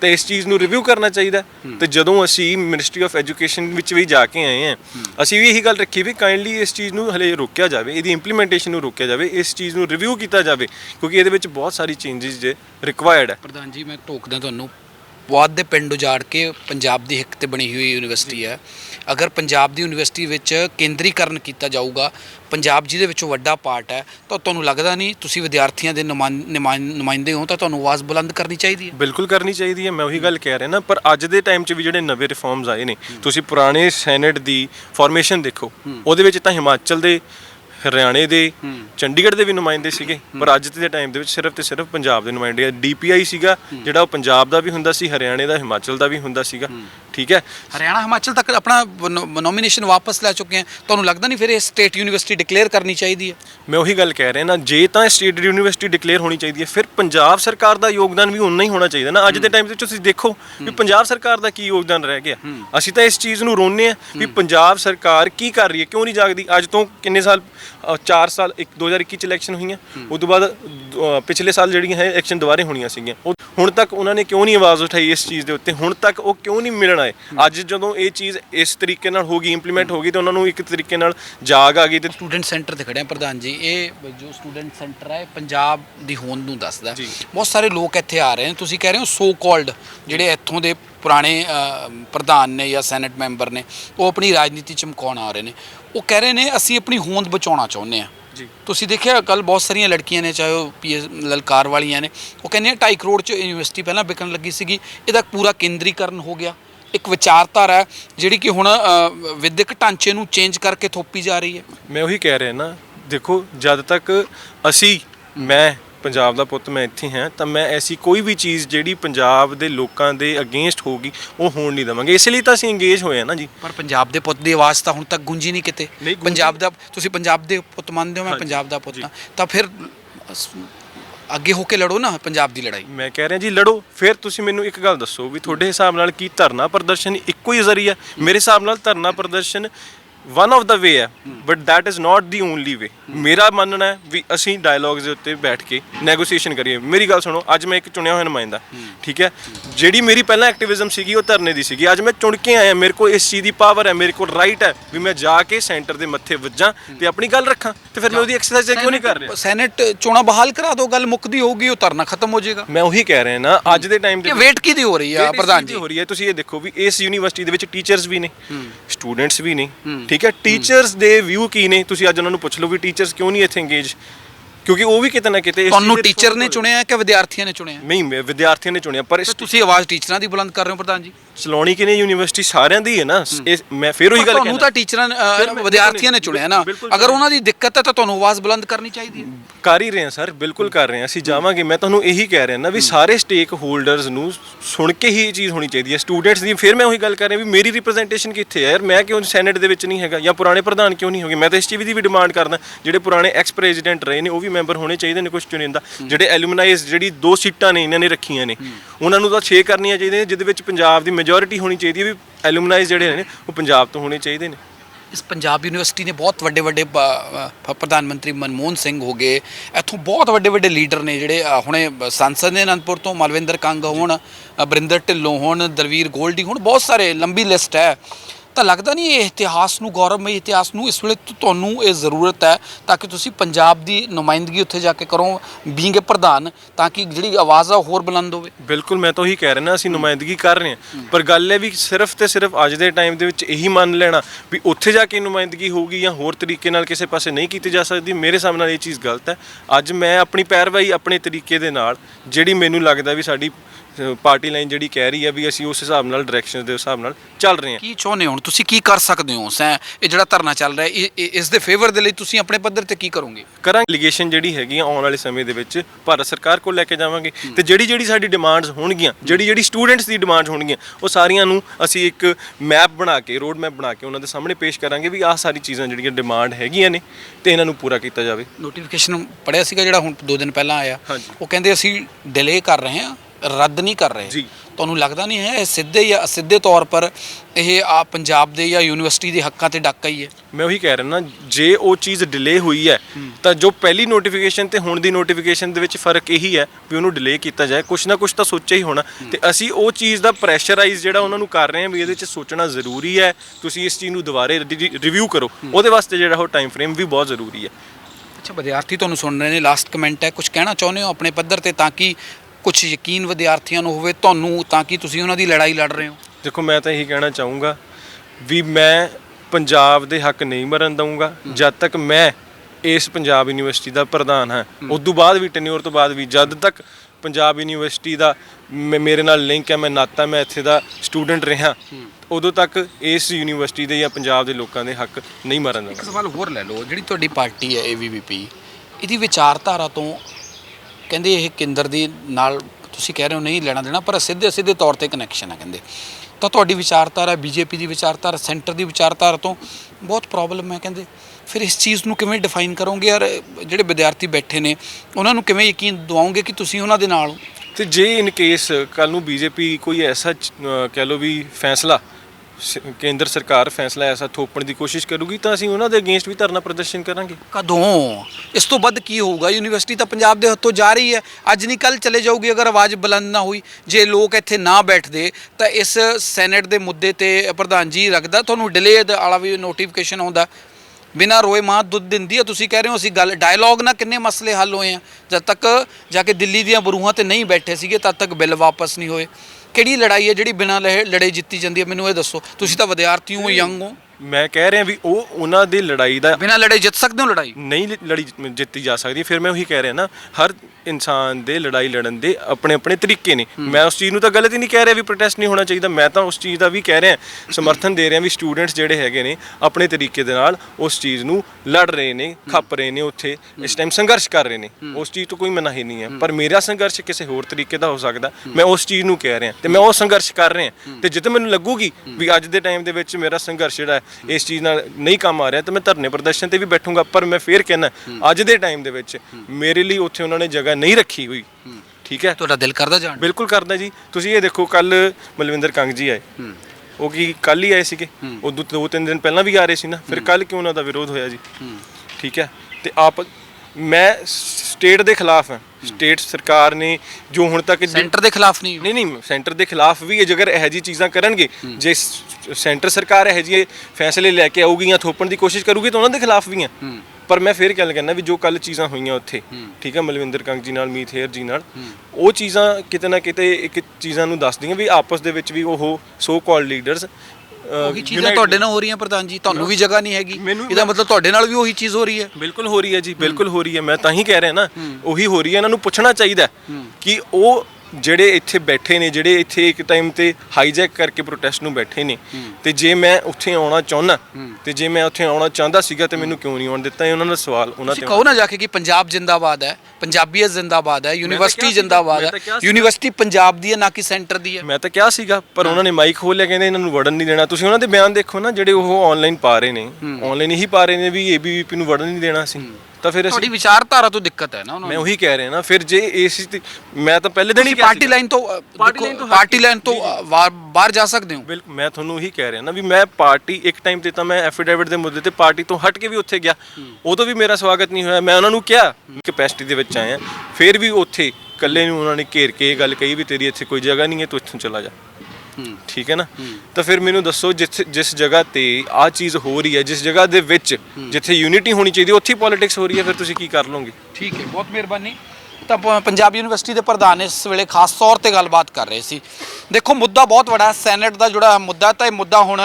ਤੇ ਇਸ ਚੀਜ਼ ਨੂੰ ਰਿਵਿਊ ਕਰਨਾ ਚਾਹੀਦਾ। ਤੇ ਜਦੋਂ ਅਸੀਂ ਮਿਨਿਸਟਰੀ ਆਫ ਐਜੂਕੇਸ਼ਨ ਵਿੱਚ ਵੀ ਜਾ ਕੇ ਆਏ ਹਾਂ ਅਸੀਂ ਵੀ ਇਹੀ ਗੱਲ ਰੱਖੀ ਵੀ ਕਾਈਂਡਲੀ ਇਸ ਚੀਜ਼ ਨੂੰ ਹਲੇ ਰੋਕਿਆ ਜਾਵੇ ਇਹਦੀ ਇੰਪਲੀਮੈਂਟੇਸ਼ਨ ਨੂੰ ਰੋਕਿਆ ਜਾਵੇ ਇਸ ਚੀਜ਼ ਨੂੰ ਰਿਵਿਊ ਕੀਤਾ ਜਾਵੇ ਕਿਉਂਕਿ ਇਹਦੇ ਵਿੱਚ ਬਹੁਤ ਸਾਰੀ ਚੇਂਜਸ ਜੇ ਰਿਕੁਆਇਰਡ ਹੈ। ਪ੍ਰਧਾਨ ਜੀ ਮੈਂ ਟੋਕਦਾ ਤੁਹਾਨੂੰ ਪੁਆਧ ਦੇ ਪਿੰਡ ਉਜਾੜ ਕੇ ਪੰਜਾਬ ਦੀ ਹਿੱਕ ਤੇ ਬਣੀ ਹੋਈ ਯੂਨੀਵਰਸਿਟੀ ਹੈ। ਅਗਰ ਪੰਜਾਬ ਦੀ ਯੂਨੀਵਰਸਿਟੀ ਵਿੱਚ ਕੇਂਦਰੀਕਰਨ ਕੀਤਾ ਜਾਊਗਾ ਪੰਜਾਬ ਜਿਹਦੇ ਵਿੱਚੋਂ ਵੱਡਾ ਪਾਰਟ ਹੈ ਤਾਂ ਤੁਹਾਨੂੰ ਲੱਗਦਾ ਨਹੀਂ ਤੁਸੀਂ ਵਿਦਿਆਰਥੀਆਂ ਦੇ ਨੁਮਾਇੰ- ਨੁਮਾਇੰ- ਨੁਮਾਇੰਦੇ ਹੋ ਤਾਂ ਤੁਹਾਨੂੰ ਆਵਾਜ਼ ਬੁਲੰਦ ਕਰਨੀ ਚਾਹੀਦੀ ਹੈ? ਬਿਲਕੁਲ ਕਰਨੀ ਚਾਹੀਦੀ ਹੈ ਮੈਂ ਉਹੀ ਗੱਲ ਕਹਿ ਰਿਹਾ ਨਾ ਪਰ ਅੱਜ ਦੇ ਟਾਈਮ 'ਚ ਵੀ ਜਿਹੜੇ ਨਵੇਂ ਰਿਫਾਰਮਸ ਆਏ ਨੇ ਤੁਸੀਂ ਪੁਰਾਣੇ ਸੈਨੇਟ ਦੀ ਫਾਰਮੇਸ਼ਨ ਦੇਖੋ ਉਹਦੇ ਵਿੱਚ ਤਾਂ ਹਿਮਾਚਲ ਦੇ ਹਰਿਆਣੇ ਦੇ ਚੰਡੀਗੜ੍ਹ ਦੇ ਵੀ ਨੁਮਾਇੰਦੇ ਸੀਗੇ। ਪਰ ਅੱਜ ਦੇ ਟਾਈਮ ਦੇ ਵਿੱਚ ਸਿਰਫ ਤੇ ਸਿਰਫ ਪੰਜਾਬ ਦੇ ਨੁਮਾਇੰਦੇ ਆ। ਡੀਪੀਆਈ ਸੀਗਾ ਜਿਹੜਾ ਉਹ ਪੰਜਾਬ ਦਾ ਵੀ ਹੁੰਦਾ ਸੀ ਹਰਿਆਣੇ ਦਾ ਹਿਮਾਚਲ ਦਾ ਵੀ ਹੁੰਦਾ ਸੀਗਾ। ਠੀਕ ਹੈ? ਹਰਿਆਣਾ ਹਿਮਾਚਲ ਤੱਕ ਆਪਣਾ ਨੋਮੀਨੇਸ਼ਨ ਵਾਪਸ ਲੈ ਚੁੱਕੇ ਹਨ ਤੁਹਾਨੂੰ ਲੱਗਦਾ ਨਹੀਂ ਫਿਰ ਇਹ ਸਟੇਟ ਯੂਨੀਵਰਸਿਟੀ ਡਿਕਲੇਅਰ ਕਰਨੀ ਚਾਹੀਦੀ ਹੈ? ਮੈਂ ਉਹੀ ਗੱਲ ਕਹਿ ਰਿਹਾ ਨਾ ਜੇ ਤਾਂ ਸਟੇਟ ਯੂਨੀਵਰਸਿਟੀ ਡਿਕਲੇਅਰ ਹੋਣੀ ਚਾਹੀਦੀ ਹੈ ਫਿਰ ਪੰਜਾਬ ਸਰਕਾਰ ਦਾ ਯੋਗਦਾਨ ਵੀ ਉਨਾ ਹੀ ਹੋਣਾ ਚਾਹੀਦਾ ਨਾ। ਅੱਜ ਦੇ ਟਾਈਮ ਵਿੱਚ ਤੁਸੀਂ ਦੇਖੋ ਵੀ ਪੰਜਾਬ ਸਰਕਾਰ ਦਾ ਕੀ ਯੋਗਦਾਨ ਰਹਿ ਗਿਆ। ਅਸੀਂ ਤਾਂ ਇਸ ਚੀਜ਼ ਨੂੰ ਰੋਨੇ ਆ ਵੀ ਪੰਜਾਬ ਸਰਕਾਰ ਕੀ ਕਰ ਰਹੀ ਹੈ ਕਿਉਂ ਨਹੀਂ ਜਾਗਦੀ? ਅੱਜ ਤੋਂ ਕਿੰਨੇ ਸਾਲ 4 ਸਾਲ ਇੱਕ 2021 ਚ ਇਲੈਕਸ਼ਨ ਹੋਈਆਂ। ਉਸ ਤੋਂ ਬਾਅਦ ਅ, ਪਿਛਲੇ ਸਾਲ ਜਿਹੜੀਆਂ ਹੈ ਇਲੈਕਸ਼ਨ ਦੁਬਾਰੇ ਹੋਣੀਆਂ ਸੀਗੀਆਂ। ਉਹ ਹੁਣ ਤੱਕ ਉਹਨਾਂ ਨੇ ਕਿਉਂ ਨਹੀਂ ਆਵਾਜ਼ ਉਠਾਈ ਇਸ ਚੀਜ਼ ਦੇ ਉੱਤੇ? ਹੁਣ ਤੱਕ ਉਹ ਕਿਉਂ ਨਹੀਂ ਮਿਲਣ ਆਏ? ਅੱਜ ਜਦੋਂ ਇਹ ਚੀਜ਼ ਇਸ ਤਰੀਕੇ ਨਾਲ ਹੋ ਗਈ ਇੰਪਲੀਮੈਂਟ ਹੋ ਗਈ ਤੇ ਉਹਨਾਂ ਨੂੰ ਇੱਕ ਤਰੀਕੇ ਨਾਲ ਜਾਗ ਆ ਗਈ ਤੇ ਸਟੂਡੈਂਟ ਸੈਂਟਰ ਤੇ ਖੜੇ ਆ ਪ੍ਰਧਾਨ ਜੀ। ਇਹ ਜੋ ਸਟੂਡੈਂਟ ਸੈਂਟਰ ਹੈ ਇਹ ਪੰਜਾਬ ਦੀ ਹੋਂਦ ਨੂੰ ਦੱਸਦਾ। ਹੈ। ਜੀ। ਬਹੁਤ ਸਾਰੇ ਲੋਕ ਇੱਥੇ ਆ ਰਹੇ ਨੇ। ਤੁਸੀਂ ਕਹਿ ਰਹੇ ਹੋ ਸੋ ਕਾਲਡ ਜਿਹੜੇ ਇੱਥੋਂ ਦੇ ਪੁਰਾਣੇ ਪ੍ਰਧਾਨ ਨੇ ਜਾਂ ਸੈਨੇਟ ਮੈਂਬਰ ਨੇ ਉਹ ਆਪਣੀ ਰਾਜਨੀਤੀ ਚਮਕਾਉਣ ਆ ਰਹੇ ਨੇ। ਉਹ ਕਹਿ ਰਹੇ ਨੇ ਅਸੀਂ ਆਪਣੀ ਹੋਂਦ ਬਚਾਉਣਾ ਚਾਹੁੰਦੇ ਆ ਜੀ। ਤੁਸੀਂ ਦੇਖਿਆ ਕੱਲ ਬਹੁਤ ਸਾਰੀਆਂ ਲੜਕੀਆਂ ਨੇ ਚਾਹੇ ਉਹ ਪੀਐਸ ਲਲਕਾਰ ਵਾਲੀਆਂ ਨੇ ਉਹ ਕਹਿੰਦੇ 2.5 ਕਰੋੜ ਚ ਯੂਨੀਵਰਸਿਟੀ ਪਹਿਲਾਂ ਵਿਕਣ ਲੱਗੀ ਸੀਗੀ ਇਹਦਾ ਪੂਰਾ ਕੇਂਦਰੀਕਰਨ ਹੋ ਗਿਆ। ਇੱਕ ਵਿਚਾਰਧਾਰਾ ਹੈ ਜਿਹੜੀ ਕਿ ਹੁਣ ਵਿਦਿਅਕ ਢਾਂਚੇ ਨੂੰ ਚੇਂਜ ਕਰਕੇ ਥੋਪੀ ਜਾ ਰਹੀ ਹੈ। ਮੈਂ ਉਹੀ ਕਹਿ ਰਿਹਾ ਨਾ ਦੇਖੋ ਜਦ ਤੱਕ ਅਸੀਂ ਮੈਂ ਪੰਜਾਬ ਦਾ ਪੁੱਤ ਮੈਂ ਇੱਥੇ ਹਾਂ ਤਾਂ ਮੈਂ ਐਸੀ ਕੋਈ ਵੀ ਚੀਜ਼ ਜਿਹੜੀ ਪੰਜਾਬ ਦੇ ਲੋਕਾਂ ਦੇ ਅਗੇਂਸਟ ਹੋਗੀ ਉਹ ਹੋਣ ਨਹੀਂ ਦਵਾਂਗੇ। ਇਸ ਲਈ ਤਾਂ ਅਸੀਂ ਇੰਗੇਜ ਹੋਏ ਆ ਨਾ ਜੀ। ਪਰ ਪੰਜਾਬ ਦੇ ਪੁੱਤ ਦੀ ਆਵਾਜ਼ ਤਾਂ ਹੁਣ ਤੱਕ ਗੁੰਜੀ ਨਹੀਂ ਕਿਤੇ। ਨਹੀਂ ਗੂੰਜੀ। ਪੰਜਾਬ ਦਾ ਤੁਸੀਂ ਪੰਜਾਬ ਦੇ ਪੁੱਤ ਮੰਨਦੇ ਹੋ ਮੈਂ ਪੰਜਾਬ ਦਾ ਪੁੱਤ। ਹਾਂ। ਤਾਂ ਫਿਰ ਅਸ- ਅੱਗੇ ਹੋ ਕੇ ਲੜੋ ਨਾ ਪੰਜਾਬ ਦੀ ਲੜਾਈ। ਮੈਂ ਕਹਿ ਰਿਹਾ ਜੀ ਲੜੋ। ਫਿਰ ਤੁਸੀਂ ਮੈਨੂੰ ਇੱਕ ਗੱਲ ਦੱਸੋ ਵੀ ਤੁਹਾਡੇ ਹਿਸਾਬ ਨਾਲ ਕੀ ਧਰਨਾ ਪ੍ਰਦਰਸ਼ਨ ਇੱਕੋ ਹੀ ਜ਼ਰੀਆ ਮੇਰੇ ਹਿਸਾਬ ਨਾਲ ਧਰਨਾ ਪ੍ਰਦਰਸ਼ਨ ਵਨ ਆਫ ਦਾ ਵੇ ਹੈ but that is not the only way. ਮੇਰਾ ਮੰਨਣਾ ਹੈ ਵੀ ਅਸੀਂ ਡਾਇਲੌਗਸ ਦੇ ਉੱਤੇ ਬੈਠ ਕੇ ਨੈਗੋਸੀਏਸ਼ਨ ਕਰੀਏ ਮੇਰੀ ਗੱਲ ਸੁਣੋ ਅੱਜ ਮੈਂ ਇੱਕ ਚੁਣਿਆ ਹੋਇਆ ਨੁਮਾਇੰਦਾ ਠੀਕ ਹੈ ਜਿਹੜੀ ਮੇਰੀ ਪਹਿਲਾਂ ਐਕਟਿਵਿਜ਼ਮ ਸੀਗੀ ਉਹ ਧਰਨੇ ਦੀ ਸੀਗੀ ਅੱਜ ਮੈਂ ਚੁਣ ਕੇ ਆਇਆ ਮੇਰੇ ਕੋਲ ਇਸ ਚੀਜ਼ ਦੀ ਪਾਵਰ ਹੈ ਮੇਰੇ ਕੋਲ ਰਾਈਟ ਹੈ ਵੀ ਮੈਂ ਜਾ ਕੇ ਸੈਂਟਰ ਦੇ ਮੱਥੇ ਵੱਜਾਂ ਤੇ ਆਪਣੀ ਗੱਲ ਰੱਖਾਂ ਤੇ ਫਿਰ ਮੈਂ ਉਹਦੀ ਐਕਸਰਸਾਈਜ਼ ਕਿਉਂ ਨਹੀਂ ਕਰ ਰਿਹਾ ਸੈਨੇਟ ਚੋਣਾਂ ਬਹਾਲ ਕਰਾ ਦਿਓ ਗੱਲ ਮੁੱਕਦੀ ਹੋਊਗੀ ਉਹ ਧਰਨਾ ਖਤਮ ਹੋ ਜਾਏਗਾ ਮੈਂ ਉਹੀ ਕਹਿ ਰਿਹਾ ਨਾ ਅੱਜ ਦੇ ਟਾਈਮ ਦੇ ਵਿੱਚ ਵੇਟ ਕਿਹਦੀ ਹੋ ਰਹੀ ਆ ਪ੍ਰਧਾਨ ਦੀ ਜੀ ਹੋ ਰਹੀ ਹੈ ਤੁਸੀਂ ਇਹ ਦੇਖੋ ਵੀ ਇਸ ਯੂਨੀਵਰਸਿਟੀ ਦੇ ਵਿੱਚ ਟੀਚਰਸ ਵੀ ਨੇ ਸਟੂਡੈਂਟਸ ਵੀ ਨੇ ਠੀਕ ਹੈ? ਟੀਚਰਸ ਦੇ ਵਿਊ ਕੀ ਨੇ? ਤੁਸੀਂ ਅੱਜ ਉਹਨਾਂ ਨੂੰ ਪੁੱਛ ਲਓ ਵੀ ਟੀਚਰਸ ਕਿਉਂ ਨਹੀਂ ਇੱਥੇ ਇੰਗੇਜ ਕਿਉਂਕਿ ਉਹ ਵੀ ਕਿਤੇ ਨਾ ਕਿਤੇ ਇਸ ਤੁਹਾਨੂੰ ਚੀਜ਼ ਦੇ ਟੀਚਰ ਨੇ ਚੁਣਿਆ ਕਿ ਵਿਦਿਆਰਥੀਆਂ ਨੇ ਚੁਣਿਆ? ਨਹੀਂ ਮੈਂ ਵਿਦਿਆਰਥੀਆਂ ਨੇ ਚੁਣਿਆ ਪਰ ਇਸ ਤੇ ਤੁਸੀਂ ਆਵਾਜ਼ ਟੀਚਰਾਂ ਦੀ ਬੁਲੰਦ ਕਰ ਰਹੇ ਹੋ ਪ੍ਰਧਾਨ ਜੀ। ਸਲੋਣੀ ਕਿਨੇ ਯੂਨੀਵਰਸਿਟੀ ਸਾਰਿਆਂ ਦੀ ਹੈ ਨਾ। ਇਹ ਮੈਂ ਫਿਰ ਉਹੀ ਪਰ ਗੱਲ ਤੁਹਾਨੂੰ ਤਾਂ ਟੀਚਰਾਂ ਅ, ਫਿਰ ਮੈਂ- ਵਿਦਿਆਰਥੀਆਂ ਨੇ ਚੁਣਿਆ ਨਾ। ਬਿਲਕੁਲ ਅਗਰ ਉਹਨਾਂ ਦੀ ਦਿੱਕਤ ਹੈ ਤਾਂ ਤੁਹਾਨੂੰ ਆਵਾਜ਼ ਬੁਲੰਦ ਕਰਨੀ ਚਾਹੀਦੀ ਹੈ। ਕਰ ਹੀ ਰਹੇ ਹਾਂ ਸਰ ਬਿਲਕੁਲ ਕਰ ਰਹੇ ਹਾਂ। ਅਸੀਂ ਜਾਵਾਂਗੇ। ਮੈਂ ਤੁਹਾਨੂੰ ਇਹੀ ਕਹਿ ਰਿਹਾ ਨਾ ਵੀ ਸਾਰੇ ਸਟੇਕ ਹੋਲਡਰਸ ਨੂੰ ਸੁਣ ਕੇ ਹੀ ਇਹ ਚੀਜ਼ ਹੋਣੀ ਚਾਹੀਦੀ ਹੈ। ਸਟੂਡੈਂਟਸ ਦੀ ਫਿਰ ਮੈਂ ਉਹੀ ਗੱਲ ਕਰ ਰਿਹਾ ਵੀ ਮੇਰੀ ਰਿਪਰੈਜ਼ੈਂਟੇਸ਼ਨ ਕਿੱਥੇ ਹੈ ਯਾਰ? ਮੈਂ ਕਿਉਂ ਸੈਨੇਟ ਦੇ ਵਿੱਚ ਨਹੀਂ ਹੈਗਾ? ਜਾਂ ਪੁਰਾਣੇ ਪ੍ਰਧਾਨ ਕਿਉਂ ਨਹੀਂ ਹੋਗੇ? ਮੈਂ ਤਾਂ ਇਸ ਚੀਜ਼ ਦੀ ਵੀ ਡਿਮਾਂਡ ਕਰਦਾ। ਜਿਹੜੇ ਪੁਰਾਣੇ ਐਕਸ ਪ੍ਰੈਜ਼ੀਡੈਂਟ ਰਹੇ ਨੇ ਉਹ ਵੀ ਮੈਂਬਰ ਹੋਣੇ ਚਾਹੀਦੇ ਨੇ ਕੁਝ ਚੁਣਿੰਦਾ ਜਿਹੜੇ ਐਲੂਮਨਾਈਜ਼ ਜਿਹੜੀ ਦੋ ਸੀਟਾਂ ਨੇ ਇਹਨਾਂ ਨੇ ਰੱਖੀਆਂ ਨੇ। ਉਹਨਾਂ ਨੂੰ ਤਾਂ 6 ਕਰਨੀਆਂ ਚਾਹੀਦੀਆਂ ਜਿਹਦੇ ਵਿੱਚ ਪੰਜਾਬ ਦੀ ਮੈਜੋਰਿਟੀ ਹੋਣੀ ਚਾਹੀਦੀ ਹੈ ਵੀ ਐਲੂਮਨਾਈਜ਼ ਜਿਹੜੇ ਨੇ ਉਹ ਪੰਜਾਬ ਤੋਂ ਹੋਣੇ ਚਾਹੀਦੇ ਨੇ। ਇਸ ਪੰਜਾਬ ਯੂਨੀਵਰਸਿਟੀ ਨੇ ਬਹੁਤ ਵੱਡੇ ਵੱਡੇ ਪ੍ਰਧਾਨ ਮੰਤਰੀ ਮਨਮੋਹਨ ਸਿੰਘ ਹੋ ਗਏ। ਇੱਥੋਂ ਬਹੁਤ ਵੱਡੇ ਵੱਡੇ ਲੀਡਰ ਨੇ ਜਿਹੜੇ ਹੁਣੇ ਸੰਸਦ ਨੇ ਅਨੰਦਪੁਰ ਤੋਂ ਮਲਵਿੰਦਰ ਕੰਗ ਹੋਣ ਬਰਿੰਦਰ ਢਿੱਲੋਂ ਹੋਣ ਦਲਵੀਰ ਗੋਲਡੀ ਹੋਣ ਬਹੁਤ ਸਾਰੇ ਲੰਬੀ ਲਿਸਟ ਹੈ। ਤਾਂ ਲੱਗਦਾ ਨਹੀਂ ਇਹ ਇਤਿਹਾਸ ਨੂੰ ਗੌਰਵਮਈ ਇਤਿਹਾਸ ਨੂੰ ਇਸ ਵੇਲੇ ਤੁਹਾਨੂੰ ਇਹ ਜ਼ਰੂਰਤ ਹੈ ਤਾਂ ਕਿ ਤੁਸੀਂ ਪੰਜਾਬ ਦੀ ਨੁਮਾਇੰਦਗੀ ਉੱਥੇ ਜਾ ਕੇ ਕਰੋ ਬੀਂਗ ਪ੍ਰਧਾਨ ਤਾਂ ਕਿ ਜਿਹੜੀ ਆਵਾਜ਼ ਆ ਹੋਰ ਬੁਲੰਦ ਹੋਵੇ। ਬਿਲਕੁਲ ਮੈਂ ਤਾਂ ਉਹੀ ਕਹਿ ਰਿਹਾ ਨਾ ਅਸੀਂ ਨੁਮਾਇੰਦਗੀ ਕਰ ਰਹੇ ਹਾਂ। ਪਰ ਗੱਲ ਇਹ ਵੀ ਸਿਰਫ ਤੇ ਸਿਰਫ ਅੱਜ ਦੇ ਟਾਈਮ ਦੇ ਵਿੱਚ ਇਹੀ ਮੰਨ ਲੈਣਾ ਵੀ ਉੱਥੇ ਜਾ ਕੇ ਨੁਮਾਇੰਦਗੀ ਹੋਊਗੀ ਜਾਂ ਹੋਰ ਤਰੀਕੇ ਨਾਲ ਕਿਸੇ ਪਾਸੇ ਨਹੀਂ ਕੀਤੀ ਜਾ ਸਕਦੀ ਮੇਰੇ ਹਿਸਾਬ ਨਾਲ ਇਹ ਚੀਜ਼ ਗਲਤ ਹੈ। ਅੱਜ ਮੈਂ ਆਪਣੀ ਪੈਰਵਾਈ ਆਪਣੇ ਤਰੀਕੇ ਦੇ ਨਾਲ ਜਿਹੜੀ ਮੈਨੂੰ ਲੱਗਦਾ ਵੀ ਸਾਡੀ ਅ, ਪਾਰਟੀ ਲਾਈਨ ਜਿਹੜੀ ਕਹਿ ਰਹੀ ਹੈ ਵੀ ਅਸੀਂ ਉਸ ਹਿਸਾਬ ਨਾਲ ਡਾਇਰੈਕਸ਼ਨ ਦੇ ਹਿਸਾਬ ਨਾਲ ਚੱਲ ਰਹੇ ਹਾਂ। ਕੀ ਚਾਹੁੰਦੇ ਹੋ ਹੁਣ? ਤੁਸੀਂ ਕੀ ਕਰ ਸਕਦੇ ਹੋ? ਸੈਂ ਇਹ ਜਿਹੜਾ ਧਰਨਾ ਚੱਲ ਰਿਹਾ ਇਹ- ਇਹ- ਇਸ ਦੇ ਫੇਵਰ ਦੇ ਲਈ ਤੁਸੀਂ ਆਪਣੇ ਪੱਧਰ ਤੇ ਕੀ ਕਰੋਗੇ? ਕਰਾਂ ਲਿਗੇਸ਼ਨ ਜਿਹੜੀ ਹੈਗੀ ਆ ਆਉਣ ਵਾਲੇ ਸਮੇਂ ਦੇ ਵਿੱਚ ਭਾਰਤ ਸਰਕਾਰ ਕੋਲ ਲੈ ਕੇ ਜਾਵਾਂਗੇ। ਤੇ ਜਿਹੜੀ ਜਿਹੜੀ ਸਾਡੀ ਡਿਮਾਂਡਸ ਹੋਣਗੀਆਂ ਜਿਹੜੀ ਜਿਹੜੀ ਸਟੂਡੈਂਟਸ ਦੀ ਡਿਮਾਂਡ ਹੋਣਗੀਆਂ ਉਹ ਸਾਰੀਆਂ ਨੂੰ ਅਸੀਂ ਇੱਕ ਮੈਪ ਬਣਾ ਕੇ ਰੋਡ ਮੈਪ ਬਣਾ ਕੇ ਉਹਨਾਂ ਦੇ ਸਾਹਮਣੇ ਪੇਸ਼ ਕਰਾਂਗੇ ਵੀ ਆਹ ਸਾਰੀ ਚੀਜ਼ਾਂ ਜਿਹੜੀਆਂ ਡਿਮਾਂਡ ਹੈਗੀਆਂ ਨੇ ਤੇ ਇਹਨਾਂ ਨੂੰ ਪੂਰਾ ਕੀਤਾ ਜਾਵੇ। ਨੋਟੀਫਿਕੇਸ਼ਨ ਪੜਿਆ ਸੀਗਾ ਜਿਹੜਾ ਹੁਣ 2 ਦਿਨ ਪਹਿਲਾਂ ਆਇਆ। ਉਹ ਕਹਿੰਦੇ ਅਸੀਂ ਡਿਲੇ ਕਰ ਰਹੇ ਹਾਂ। ਰੱਦ ਨਹੀਂ ਕਰ ਰਹੇ। ਤੁਹਾਨੂੰ ਲੱਗਦਾ ਨਹੀਂ ਹੈ ਇਹ ਸਿੱਧੇ ਜਾਂ ਅਸਿੱਧੇ ਤੌਰ ਪਰ ਇਹ ਆ ਪੰਜਾਬ ਦੇ ਜਾਂ ਯੂਨੀਵਰਸਿਟੀ ਦੇ ਹੱਕਾਂ ਤੇ ਡਾਕਾ ਹੀ ਹੈ? ਮੈਂ ਉਹੀ ਕਹਿ ਰਿਹਾ ਨਾ ਜੇ ਉਹ ਚੀਜ਼ ਡਿਲੇ ਹੋਈ ਹੈ ਤਾਂ ਜੋ ਪਹਿਲੀ ਨੋਟੀਫਿਕੇਸ਼ਨ ਤੇ ਹੁਣ ਦੀ ਨੋਟੀਫਿਕੇਸ਼ਨ ਦੇ ਵਿੱਚ ਫ਼ਰਕ ਇਹੀ ਹੈ ਵੀ ਉਹਨੂੰ ਡਿਲੇ ਕੀਤਾ ਜਾਏ। ਕੁਛ ਨਾ ਕੁਛ ਤਾਂ ਸੋਚਿਆ ਹੀ ਹੋਣਾ। ਤੇ ਅਸੀਂ ਉਹ ਚੀਜ਼ ਦਾ ਪ੍ਰੈਸ਼ਰਾਈਜ਼ ਜਿਹੜਾ ਉਹਨਾਂ ਨੂੰ ਕਰ ਰਹੇ ਹਾਂ ਵੀ ਇਹਦੇ ਵਿੱਚ ਸੋਚਣਾ ਜ਼ਰੂਰੀ ਹੈ। ਤੁਸੀਂ ਇਸ ਚੀਜ਼ ਨੂੰ ਦੁਬਾਰੇ ਰਿਵਿਊ ਕਰੋ। ਉਹਦੇ ਵਾਸਤੇ ਜਿਹੜਾ ਉਹ ਟਾਈਮ ਫਰੇਮ ਵੀ ਬਹੁਤ ਜ਼ਰੂਰੀ ਹੈ। ਅੱਛਾ ਵਿਦਿਆਰਥੀ ਤੁਹਾਨੂੰ ਸੁਣ ਰਹੇ ਨੇ ਲਾਸਟ ਕਮੈਂਟ ਹੈ। ਕੁਝ ਕਹਿਣਾ ਚਾਹੁੰਦੇ ਹੋ ਆਪਣੇ ਪੱਧਰ ਤੇ ਤਾਂ ਕਿ ਕੁਝ ਯਕੀਨ ਵਿਦਿਆਰਥੀਆਂ ਨੂੰ ਹੋਵੇ ਤੁਹਾਨੂੰ ਤਾਂ ਕਿ ਤੁਸੀਂ ਉਹਨਾਂ ਦੀ ਲੜਾਈ ਲੜ ਰਹੇ ਹੋ? ਦੇਖੋ ਮੈਂ ਤਾਂ ਇਹੀ ਕਹਿਣਾ ਚਾਹੂੰਗਾ ਵੀ ਮੈਂ ਪੰਜਾਬ ਦੇ ਹੱਕ ਨਹੀਂ ਮਰਨ ਦਊਂਗਾ। ਜਦ ਤੱਕ ਮੈਂ ਇਸ ਪੰਜਾਬ ਯੂਨੀਵਰਸਿਟੀ ਦਾ ਪ੍ਰਧਾਨ ਹਾਂ। ਉਸ ਤੋਂ ਬਾਅਦ ਵੀ ਟੈਨਿਓਰ ਤੋਂ ਬਾਅਦ ਵੀ ਜਦ ਤੱਕ ਪੰਜਾਬ ਯੂਨੀਵਰਸਿਟੀ ਦਾ ਮੇਰੇ ਨਾਲ ਲਿੰਕ ਹੈ ਮੈਂ ਨਾਤਾ ਮੈਂ ਇੱਥੇ ਦਾ ਸਟੂਡੈਂਟ ਰਿਹਾ ਉਦੋਂ ਤੱਕ ਇਸ ਯੂਨੀਵਰਸਿਟੀ ਦੇ ਜਾਂ ਪੰਜਾਬ ਦੇ ਲੋਕਾਂ ਦੇ ਹੱਕ ਨਹੀਂ ਮਰਨ ਇੱਕ ਦੇਵਾਂਗਾ ਸਵਾਲ ਹੋਰ ਲੈ ਲਓ ਜਿਹੜੀ ਤੁਹਾਡੀ ਪਾਰਟੀ ਹੈ ਏਬੀਵੀਪੀ ਇਹਦੀ ਵਿਚਾਰਧਾਰਾ ਤੋਂ ਕਹਿੰਦੇ ਇਹ ਕੇਂਦਰ ਦੀ ਨਾਲ ਤੁਸੀਂ ਕਹਿ ਰਹੇ ਹੋ ਨਹੀਂ ਲੈਣਾ ਦੇਣਾ, ਪਰ ਸਿੱਧੇ ਸਿੱਧੇ ਤੌਰ ਤੇ ਕਨੈਕਸ਼ਨ ਹੈ ਕਹਿੰਦੇ। ਤਾਂ ਤੁਹਾਡੀ ਵਿਚਾਰਧਾਰਾ, ਬੀਜੇਪੀ ਦੀ ਵਿਚਾਰਧਾਰਾ, ਸੈਂਟਰ ਦੀ ਵਿਚਾਰਧਾਰਾ ਤੋਂ ਬਹੁਤ ਪ੍ਰੋਬਲਮ ਹੈ ਕਹਿੰਦੇ। ਫਿਰ ਇਸ ਚੀਜ਼ ਨੂੰ ਕਿਵੇਂ ਡਿਫਾਈਨ ਕਰੋਗੇ ਯਾਰ ਜਿਹੜੇ ਵਿਦਿਆਰਥੀ ਬੈਠੇ ਨੇ, ਉਹਨਾਂ ਨੂੰ ਕਿਵੇਂ ਯਕੀਨ ਦਿਵਾਓਗੇ ਕਿ ਤੁਸੀਂ ਉਹਨਾਂ ਦੇ ਨਾਲ ਹੋ? ਤੇ ਜੇ ਇਨ ਕੇਸ ਕੱਲ ਨੂੰ ਬੀਜੇਪੀ ਕੋਈ ਐਸਾ ਕਹਿ ਲਓ ਵੀ ਫੈਸਲਾ ਸ- ਕੇਂਦਰ ਸਰਕਾਰ ਫੈਸਲਾ ਐਸਾ ਥੋਪਣ ਦੀ ਕੋਸ਼ਿਸ਼ ਕਰੂਗੀ ਤਾਂ ਅਸੀਂ ਉਹਨਾਂ ਦੇ ਅਗੇਂਸਟ ਵੀ ਧਰਨਾ ਪ੍ਰਦਰਸ਼ਨ ਕਰਾਂਗੇ। ਕਦੋਂ? ਇਸ ਤੋਂ ਵੱਧ ਕੀ ਹੋਊਗਾ? ਯੂਨੀਵਰਸਿਟੀ ਤਾਂ ਪੰਜਾਬ ਦੇ ਹੱਥੋਂ ਜਾ ਰਹੀ ਹੈ। ਅੱਜ ਨਹੀਂ ਕੱਲ ਚਲੇ ਜਾਊਗੀ ਅਗਰ ਆਵਾਜ਼ ਬੁਲੰਦ ਨਾ ਹੋਈ। ਜੇ ਲੋਕ ਇੱਥੇ ਨਾ ਬੈਠਦੇ, ਤਾਂ ਇਸ ਸੈਨੇਟ ਦੇ ਮੁੱਦੇ ਤੇ ਪ੍ਰਧਾਨ ਜੀ ਰੱਖਦਾ। ਤੁਹਾਨੂੰ ਡਿਲੇ ਵਾਲਾ ਵੀ ਨੋਟੀਫਿਕੇਸ਼ਨ ਆਉਂਦਾ। ਬਿਨਾਂ ਰੋਏ ਮਾਂ ਦੁੱਧ ਦਿੰਦੀ ਆ। ਤੁਸੀਂ ਕਹਿ ਰਹੇ ਹੋ ਅਸੀਂ ਗੱਲ ਡਾਇਲੌਗ ਨਾਲ ਕਿੰਨੇ ਮਸਲੇ ਹੱਲ ਹੋਏ ਆ? ਜਦ ਤੱਕ ਜਾ ਕੇ ਦਿੱਲੀ ਦੀਆਂ ਬਰੂਹਾਂ ਤੇ ਨਹੀਂ ਬੈਠੇ ਸੀਗੇ, ਤਦ ਤੱਕ ਬਿੱਲ ਵਾਪਸ ਨਹੀਂ ਹੋਏ। ਕਿਹੜੀ ਲੜਾਈ ਹੈ ਜਿਹੜੀ ਬਿਨਾਂ ਲੜੇ ਲੜੇ ਜਿੱਤੀ ਜਾਂਦੀ ਹੈ? ਮੈਨੂੰ ਇਹ ਦੱਸੋ। ਤੁਸੀਂ ਤਾਂ ਵਿਦਿਆਰਥੀ ਹੋ ਯੰਗ ਹੋ। ਮੈਂ ਕਹਿ ਰਿਹਾ ਵੀ ਉਹ ਉਹਨਾਂ ਦੀ ਲੜਾਈ ਦਾ ਬਿਨਾਂ ਲੜੇ ਜਿੱਤ ਸਕਦੇ ਹੋ ਲੜਾਈ? ਨਹੀਂ ਲ- ਲੜੀ ਜਿੱਤੀ ਜਾ ਸਕਦੀ। ਫਿਰ ਮੈਂ ਉਹੀ ਕਹਿ ਰਿਹਾ ਨਾ ਹਰ ਇਨਸਾਨ ਦੇ ਲੜਾਈ ਲੜਨ ਦੇ ਆਪਣੇ ਆਪਣੇ ਤਰੀਕੇ ਨੇ। ਮੈਂ ਉਸ ਚੀਜ਼ ਨੂੰ ਤਾਂ ਗਲਤ ਹੀ ਨਹੀਂ ਕਹਿ ਰਿਹਾ ਵੀ ਪ੍ਰੋਟੈਸਟ ਨਹੀਂ ਹੋਣਾ ਚਾਹੀਦਾ। ਮੈਂ ਤਾਂ ਉਸ ਚੀਜ਼ ਦਾ ਵੀ ਕਹਿ ਰਿਹਾ। ਸਮਰਥਨ ਦੇ ਰਿਹਾ ਵੀ ਸਟੂਡੈਂਟਸ ਜਿਹੜੇ ਹੈਗੇ ਨੇ ਆਪਣੇ ਤਰੀਕੇ ਦੇ ਨਾਲ ਉਸ ਚੀਜ਼ ਨੂੰ ਲੜ ਰਹੇ ਨੇ, ਖੱਪ ਰਹੇ ਨੇ ਉੱਥੇ, ਇਸ ਟਾਈਮ ਸੰਘਰਸ਼ ਕਰ ਰਹੇ ਨੇ। ਉਸ ਚੀਜ਼ ਤੋਂ ਕੋਈ ਮਨਾਹੀ ਨਹੀਂ ਹੈ। ਪਰ ਮੇਰਾ ਸੰਘਰਸ਼ ਕਿਸੇ ਹੋਰ ਤਰੀਕੇ ਦਾ ਹੋ ਸਕਦਾ। ਮੈਂ ਉਸ ਚੀਜ਼ ਨੂੰ ਕਹਿ ਰਿਹਾ। ਤੇ ਮੈਂ ਉਹ ਸੰਘਰਸ਼ ਕਰ ਰਿਹਾ। ਤੇ ਜਿੱਥੇ ਮੈਨੂੰ ਲੱਗੂਗੀ ਵੀ ਅੱਜ ਦੇ ਟਾਈਮ ਦੇ ਵਿੱਚ ਮੇਰਾ ਸੰਘਰਸ਼ ਜਿਹੜਾ ਹੈ, ਇਸ ਚੀਜ਼ ਨਾਲ ਨਹੀਂ ਕੰਮ ਆ ਰਿਹਾ, ਤੇ ਮੈਂ ਧਰਨੇ ਪ੍ਰਦਰਸ਼ਨ ਤੇ ਵੀ ਬੈਠੂੰਗਾ। ਪਰ ਮੈਂ ਫੇਰ ਕਹਿਣਾ ਅੱਜ ਦੇ ਟਾਈਮ ਦੇ ਵਿੱਚ ਮੇਰੇ ਲਈ ਉੱਥੇ ਉਹਨਾਂ ਨੇ ਜਗ੍ਹਾ ਨਹੀਂ ਰੱਖੀ ਹੋਈ। ਠੀਕ ਹੈ? ਤੁਹਾਡਾ ਦਿਲ ਕਰਦਾ ਜਾਣ ਬਿਲਕੁਲ ਕਰਦਾ ਜੀ। ਤੁਸੀਂ ਇਹ ਦੇਖੋ ਕੱਲ ਮਲਵਿੰਦਰ ਕੰਗ ਜੀ ਆਏ। ਉਹ ਕੀ ਕੱਲ ਹੀ ਆਏ ਸੀਗੇ? ਉਦੋਂ ਦੋ ਤਿੰਨ ਦਿਨ ਪਹਿਲਾਂ ਵੀ ਆ ਰਹੇ ਸੀ ਨਾ। ਫਿਰ ਕੱਲ ਕਿਉਂ ਉਹਨਾਂ ਦਾ ਵਿਰੋਧ ਹੋਇਆ ਜੀ? ਠੀਕ ਹੈ? ਤੇ ਆਪ ਮੈਂ ਸਟੇਟ ਦੇ ਖਿਲਾਫ ਹਾਂ। ਸਟੇਟ ਸਰਕਾਰ ਨੇ ਜੋ ਹੁਣ ਤੱਕ ਜੋ- ਸੈਂਟਰ ਦੇ ਖਿਲਾਫ ਨਹੀਂ ਨਹੀਂ ਨਹੀਂ ਸੈਂਟਰ ਦੇ ਖਿਲਾਫ ਵੀ ਇਹ ਜੇਕਰ ਇਹੋ ਜਿਹੀ ਚੀਜ਼ਾਂ ਕਰਨਗੇ ਜੇ ਸੈਂਟਰ ਸਰਕਾਰ ਇਹੋ ਜਿਹੇ ਫੈਸਲੇ ਲੈ ਕੇ ਆਊਗੀ ਜਾਂ ਥੋਪਣ ਦੀ ਕੋਸ਼ਿਸ਼ ਕਰੂਗੀ ਤਾਂ ਉਹਨਾਂ ਦੇ ਖਿਲਾਫ ਵੀ ਆ ਪਰ ਮੈਂ ਫੇਰ ਗੱਲ ਕਰਨਾ ਵੀ ਜੋ ਕੱਲ ਚੀਜ਼ਾਂ ਹੋਈਆਂ ਉੱਥੇ ਠੀਕ ਹੈ ਮਲਵਿੰਦਰ ਕੰਗ ਜੀ ਨਾਲ ਮੀਤ ਹੇਰ ਜੀ ਨਾਲ ਉਹ ਚੀਜ਼ਾਂ ਕਿਤੇ ਨਾ ਕਿਤੇ ਇੱਕ ਚੀਜ਼ਾਂ ਨੂੰ ਦੱਸਦੀਆਂ ਵੀ ਆਪਸ ਦੇ ਵਿੱਚ ਵੀ ਉਹ ਸੋ ਕਾਲਡ ਲੀਡਰਸ ਉਹੀ ਚੀਜ਼ਾਂ ਤੁਹਾਡੇ ਨਾਲ ਹੋ ਰਹੀਆਂ ਪ੍ਰਧਾਨ ਜੀ ਤੁਹਾਨੂੰ ਵੀ ਜਗ੍ਹਾ ਨਹੀਂ ਹੈਗੀ। ਇਹਦਾ ਮਤਲਬ ਤੁਹਾਡੇ ਨਾਲ ਵੀ ਉਹੀ ਚੀਜ਼ ਹੋ ਰਹੀ ਹੈ। ਬਿਲਕੁਲ ਹੋ ਰਹੀ ਹੈ ਜੀ ਬਿਲਕੁਲ ਹੋ ਰਹੀ ਹੈ। ਮੈਂ ਤਾਂ ਹੀ ਕਹਿ ਰਿਹਾ ਨਾ ਉਹੀ ਹੋ ਰਹੀ ਹੈ ਇਹਨਾਂ ਨੂੰ ਪੁੱਛਣਾ ਚਾਹੀਦਾ ਕਿ ਉਹ ਜਿਹੜੇ ਇੱਥੇ ਬੈਠੇ ਨੇ ਜਿਹੜੇ ਇੱਥੇ ਇੱਕ ਟਾਈਮ ਤੇ ਹਾਈਜੈਕ ਕਰਕੇ ਪ੍ਰੋਟੈਸਟ ਨੂੰ ਬੈਠੇ ਨੇ ਤੇ ਜੇ ਮੈਂ ਉੱਥੇ ਆਉਣਾ ਚਾਹੁੰਦਾ ਤੇ ਜੇ ਮੈਂ ਉੱਥੇ ਆਉਣਾ ਚਾਹੁੰਦਾ ਸੀਗਾ ਤੇ ਮੈਨੂੰ ਕਿਉਂ ਨਹੀਂ ਆਉਣ ਦਿੱਤਾ ਇਹ ਉਹਨਾਂ ਦਾ ਸਵਾਲ ਉਹਨਾਂ ਤੇ ਕਹੋ ਨਾ ਜਾ ਕੇ ਕਿ ਪੰਜਾਬ ਜਿੰਦਾਬਾਦ ਹੈ ਪੰਜਾਬੀਅਤ ਜਿੰਦਾਬਾਦ ਹੈ ਯੂਨੀਵਰਸਿਟੀ ਜਿੰਦਾਬਾਦ ਹੈ। ਯੂਨੀਵਰਸਿਟੀ ਪੰਜਾਬ ਦੀ ਹੈ ਨਾ ਕਿ ਸੈਂਟਰ ਦੀ ਹੈ। ਮੈਂ ਤਾਂ ਕਿਹਾ ਸੀਗਾ ਪਰ ਉਹਨਾਂ ਨੇ ਮਾਈਕ ਖੋਲਿਆ ਕਹਿੰਦੇ ਇਹਨਾਂ ਨੂੰ ਵੜਨ ਨਹੀਂ ਦੇਣਾ। ਤੁਸੀਂ ਉਹਨਾਂ ਦੇ ਬਿਆਨ ਦੇਖੋ ਨਾ ਜਿਹੜੇ ਉਹ ਆਨਲਾਈਨ ਪਾ ਰਹੇ ਨੇ ਆਨਲਾਈਨ ਇਹੀ ਪਾ ਰਹੇ ਨੇ ਵੀ ਏਬੀਵੀਪੀ ਨੂੰ ਵੜਨ ਨਹੀਂ ਦੇਣਾ ਸੀ ਤਾਂ ਫਿਰ ਅਸੀਂ ਤੁਹਾਡੀ ਵਿਚਾਰਧਾਰਾ ਤੋਂ ਦਿੱਕਤ ਹੈ ਨਾ ਉਹਨਾਂ ਮੈਂ ਨੂੰ। ਉਹੀ ਕਹਿ ਰਿਹਾ ਨਾ ਫਿਰ ਜੇ ਇਸ ਤੇ- ਮੈਂ ਤਾਂ ਪਹਿਲੇ ਦਿਨ ਹੀ ਤੁਸੀਂ ਕਿਹਾ ਪਾਰਟੀ ਸੀਗਾ। ਲਾਈਨ ਤੋਂ ਅ, ਪਾਰਟੀ ਦੇਖੋ, ਲਾਈਨ ਤੋਂ ਹਟ ਪਾਰਟੀ ਲਾਈਨ ਤੋਂ ਅ, ਬਾਹਰ- ਬਾਹਰ ਜਾ ਸਕਦੇ ਹੋ। ਬਿਲਕੁਲ ਮੈਂ ਤੁਹਾਨੂੰ ਉਹੀ ਕਹਿ ਰਿਹਾ ਨਾ ਵੀ ਮੈਂ ਪਾਰਟੀ ਇੱਕ ਟਾਈਮ ਤੇ ਤਾਂ ਮੈਂ ਐਫੀਡੇਵਿਟ ਦੇ ਮੁੱਦੇ ਤੇ ਪਾਰਟੀ ਤੋਂ ਹਟ ਕੇ ਵੀ ਉੱਥੇ ਗਿਆ। ਉਦੋਂ ਵੀ ਮੇਰਾ ਸਵਾਗਤ ਨਹੀਂ ਹੋਇਆ। ਮੈਂ ਉਹਨਾਂ ਨੂੰ ਕਿਹਾ ਕੈਪੈਸਿਟੀ ਦੇ ਵਿੱਚ ਆਏ ਆ। ਫਿਰ ਵੀ ਉੱਥੇ ਇਕੱਲੇ ਨੂੰ ਉਹਨਾਂ ਨੇ ਘੇਰ ਕੇ ਇਹ ਗੱਲ ਕਹੀ ਵੀ ਤੇਰੀ ਇੱਥੇ ਕੋਈ ਜਗ੍ਹਾ ਨਹੀਂ ਹੈ ਤੂੰ ਇੱਥੋਂ ਚਲਾ ਜਾ। ਠੀਕ ਹੈ ਨਾ ਤਾਂ ਫਿਰ ਮੈਨੂੰ ਦੱਸੋ ਜਿਸ ਜਿਸ ਜਗ੍ਹਾ ਤੇ ਆ ਚੀਜ਼ ਹੋ ਰਹੀ ਹੈ ਜਿਸ ਜਗ੍ਹਾ ਦੇ ਵਿੱਚ ਜਿੱਥੇ ਯੂਨਿਟੀ ਹੋਣੀ ਚਾਹੀਦੀ ਉੱਥੇ ਪੋਲਿਟਿਕਸ ਹੋ ਰਹੀ ਹੈ ਫਿਰ ਤੁਸੀਂ ਕੀ ਕਰ ਲਓਗੇ ਠੀਕ ਹੈ ਬਹੁਤ ਮਿਹਰਬਾਨੀ ਤਾਂ ਪ- ਪੰਜਾਬ ਯੂਨੀਵਰਸਿਟੀ ਦੇ ਪ੍ਰਧਾਨ ਇਸ ਵੇਲੇ ਖਾਸ ਤੌਰ ਤੇ ਗੱਲਬਾਤ ਕਰ ਰਹੇ ਸੀ ਦੇਖੋ ਮੁੱਦਾ ਬਹੁਤ ਵੱਡਾ ਹੈ ਸੈਨੇਟ ਦਾ ਜਿਹੜਾ ਮੁੱਦਾ ਤਾਂ ਇਹ ਮੁੱਦਾ ਹੁਣ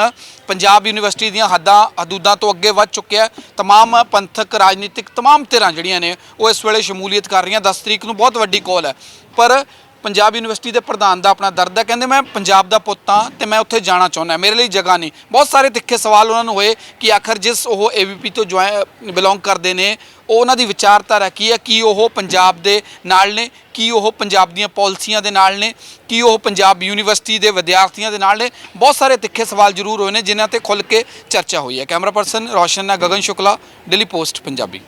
ਪੰਜਾਬ ਯੂਨੀਵਰਸਿਟੀ ਦੀਆਂ ਹੱਦਾਂ ਹਦੂਦਾਂ ਤੋਂ ਅੱਗੇ ਵੱਧ ਚੁੱਕਿਆ ਹੈ तमाम ਪੰਥਕ ਰਾਜਨੀਤਿਕ तमाम ਧਿਰਾਂ ਜਿਹੜੀਆਂ ਨੇ ਉਹ ਇਸ ਵੇਲੇ ਸ਼ਮੂਲੀਅਤ ਕਰ ਰਹੀਆਂ 10 ਤਰੀਕ ਨੂੰ ਬਹੁਤ ਵੱਡੀ ਕਾਲ ਹੈ ਪਰ ਪੰਜਾਬ ਯੂਨੀਵਰਸਿਟੀ ਦੇ ਪ੍ਰਧਾਨ ਦਾ ਆਪਣਾ ਦਰਦ ਹੈ। ਕਹਿੰਦੇ ਮੈਂ ਪੰਜਾਬ ਦਾ ਪੁੱਤ ਹਾਂ ਤੇ ਮੈਂ ਉੱਥੇ ਜਾਣਾ ਚਾਹੁੰਦਾ ਮੇਰੇ ਲਈ ਜਗ੍ਹਾ ਨਹੀਂ। ਬਹੁਤ ਸਾਰੇ ਤਿੱਖੇ ਸਵਾਲ ਉਹਨਾਂ ਨੂੰ ਹੋਏ ਕਿ ਆਖਰ ਜਿਸ ਉਹ ਏਬੀਪੀ ਤੋਂ ਜੁਆਇ ਬਿਲੋਂਗ ਕਰਦੇ ਨੇ, ਉਹ ਉਹਨਾਂ ਦੀ ਵਿਚਾਰਧਾਰਾ ਕੀ ਹੈ? ਕੀ ਉਹ ਪੰਜਾਬ ਦੇ ਨਾਲ ਨੇ? ਕੀ ਉਹ ਪੰਜਾਬ ਦੀਆਂ ਪਾਲਿਸੀਆਂ ਦੇ ਨਾਲ ਨੇ? ਕੀ ਉਹ ਪੰਜਾਬ ਯੂਨੀਵਰਸਿਟੀ ਦੇ ਵਿਦਿਆਰਥੀਆਂ ਦੇ ਨਾਲ ਨੇ? ਬਹੁਤ ਸਾਰੇ ਤਿੱਖੇ ਸਵਾਲ ਜ਼ਰੂਰ ਹੋਏ ਨੇ, ਜਿਨ੍ਹਾਂ ਤੇ ਖੁੱਲ ਕੇ ਚਰਚਾ ਹੋਈ ਹੈ। ਕੈਮਰਾ ਪਰਸਨ ਰੋਸ਼ਨ ਨਾਲ ਗਗਨ ਸ਼ੁਕਲਾ ਦਿੱਲੀ ਪੋਸਟ ਪੰਜਾਬੀ।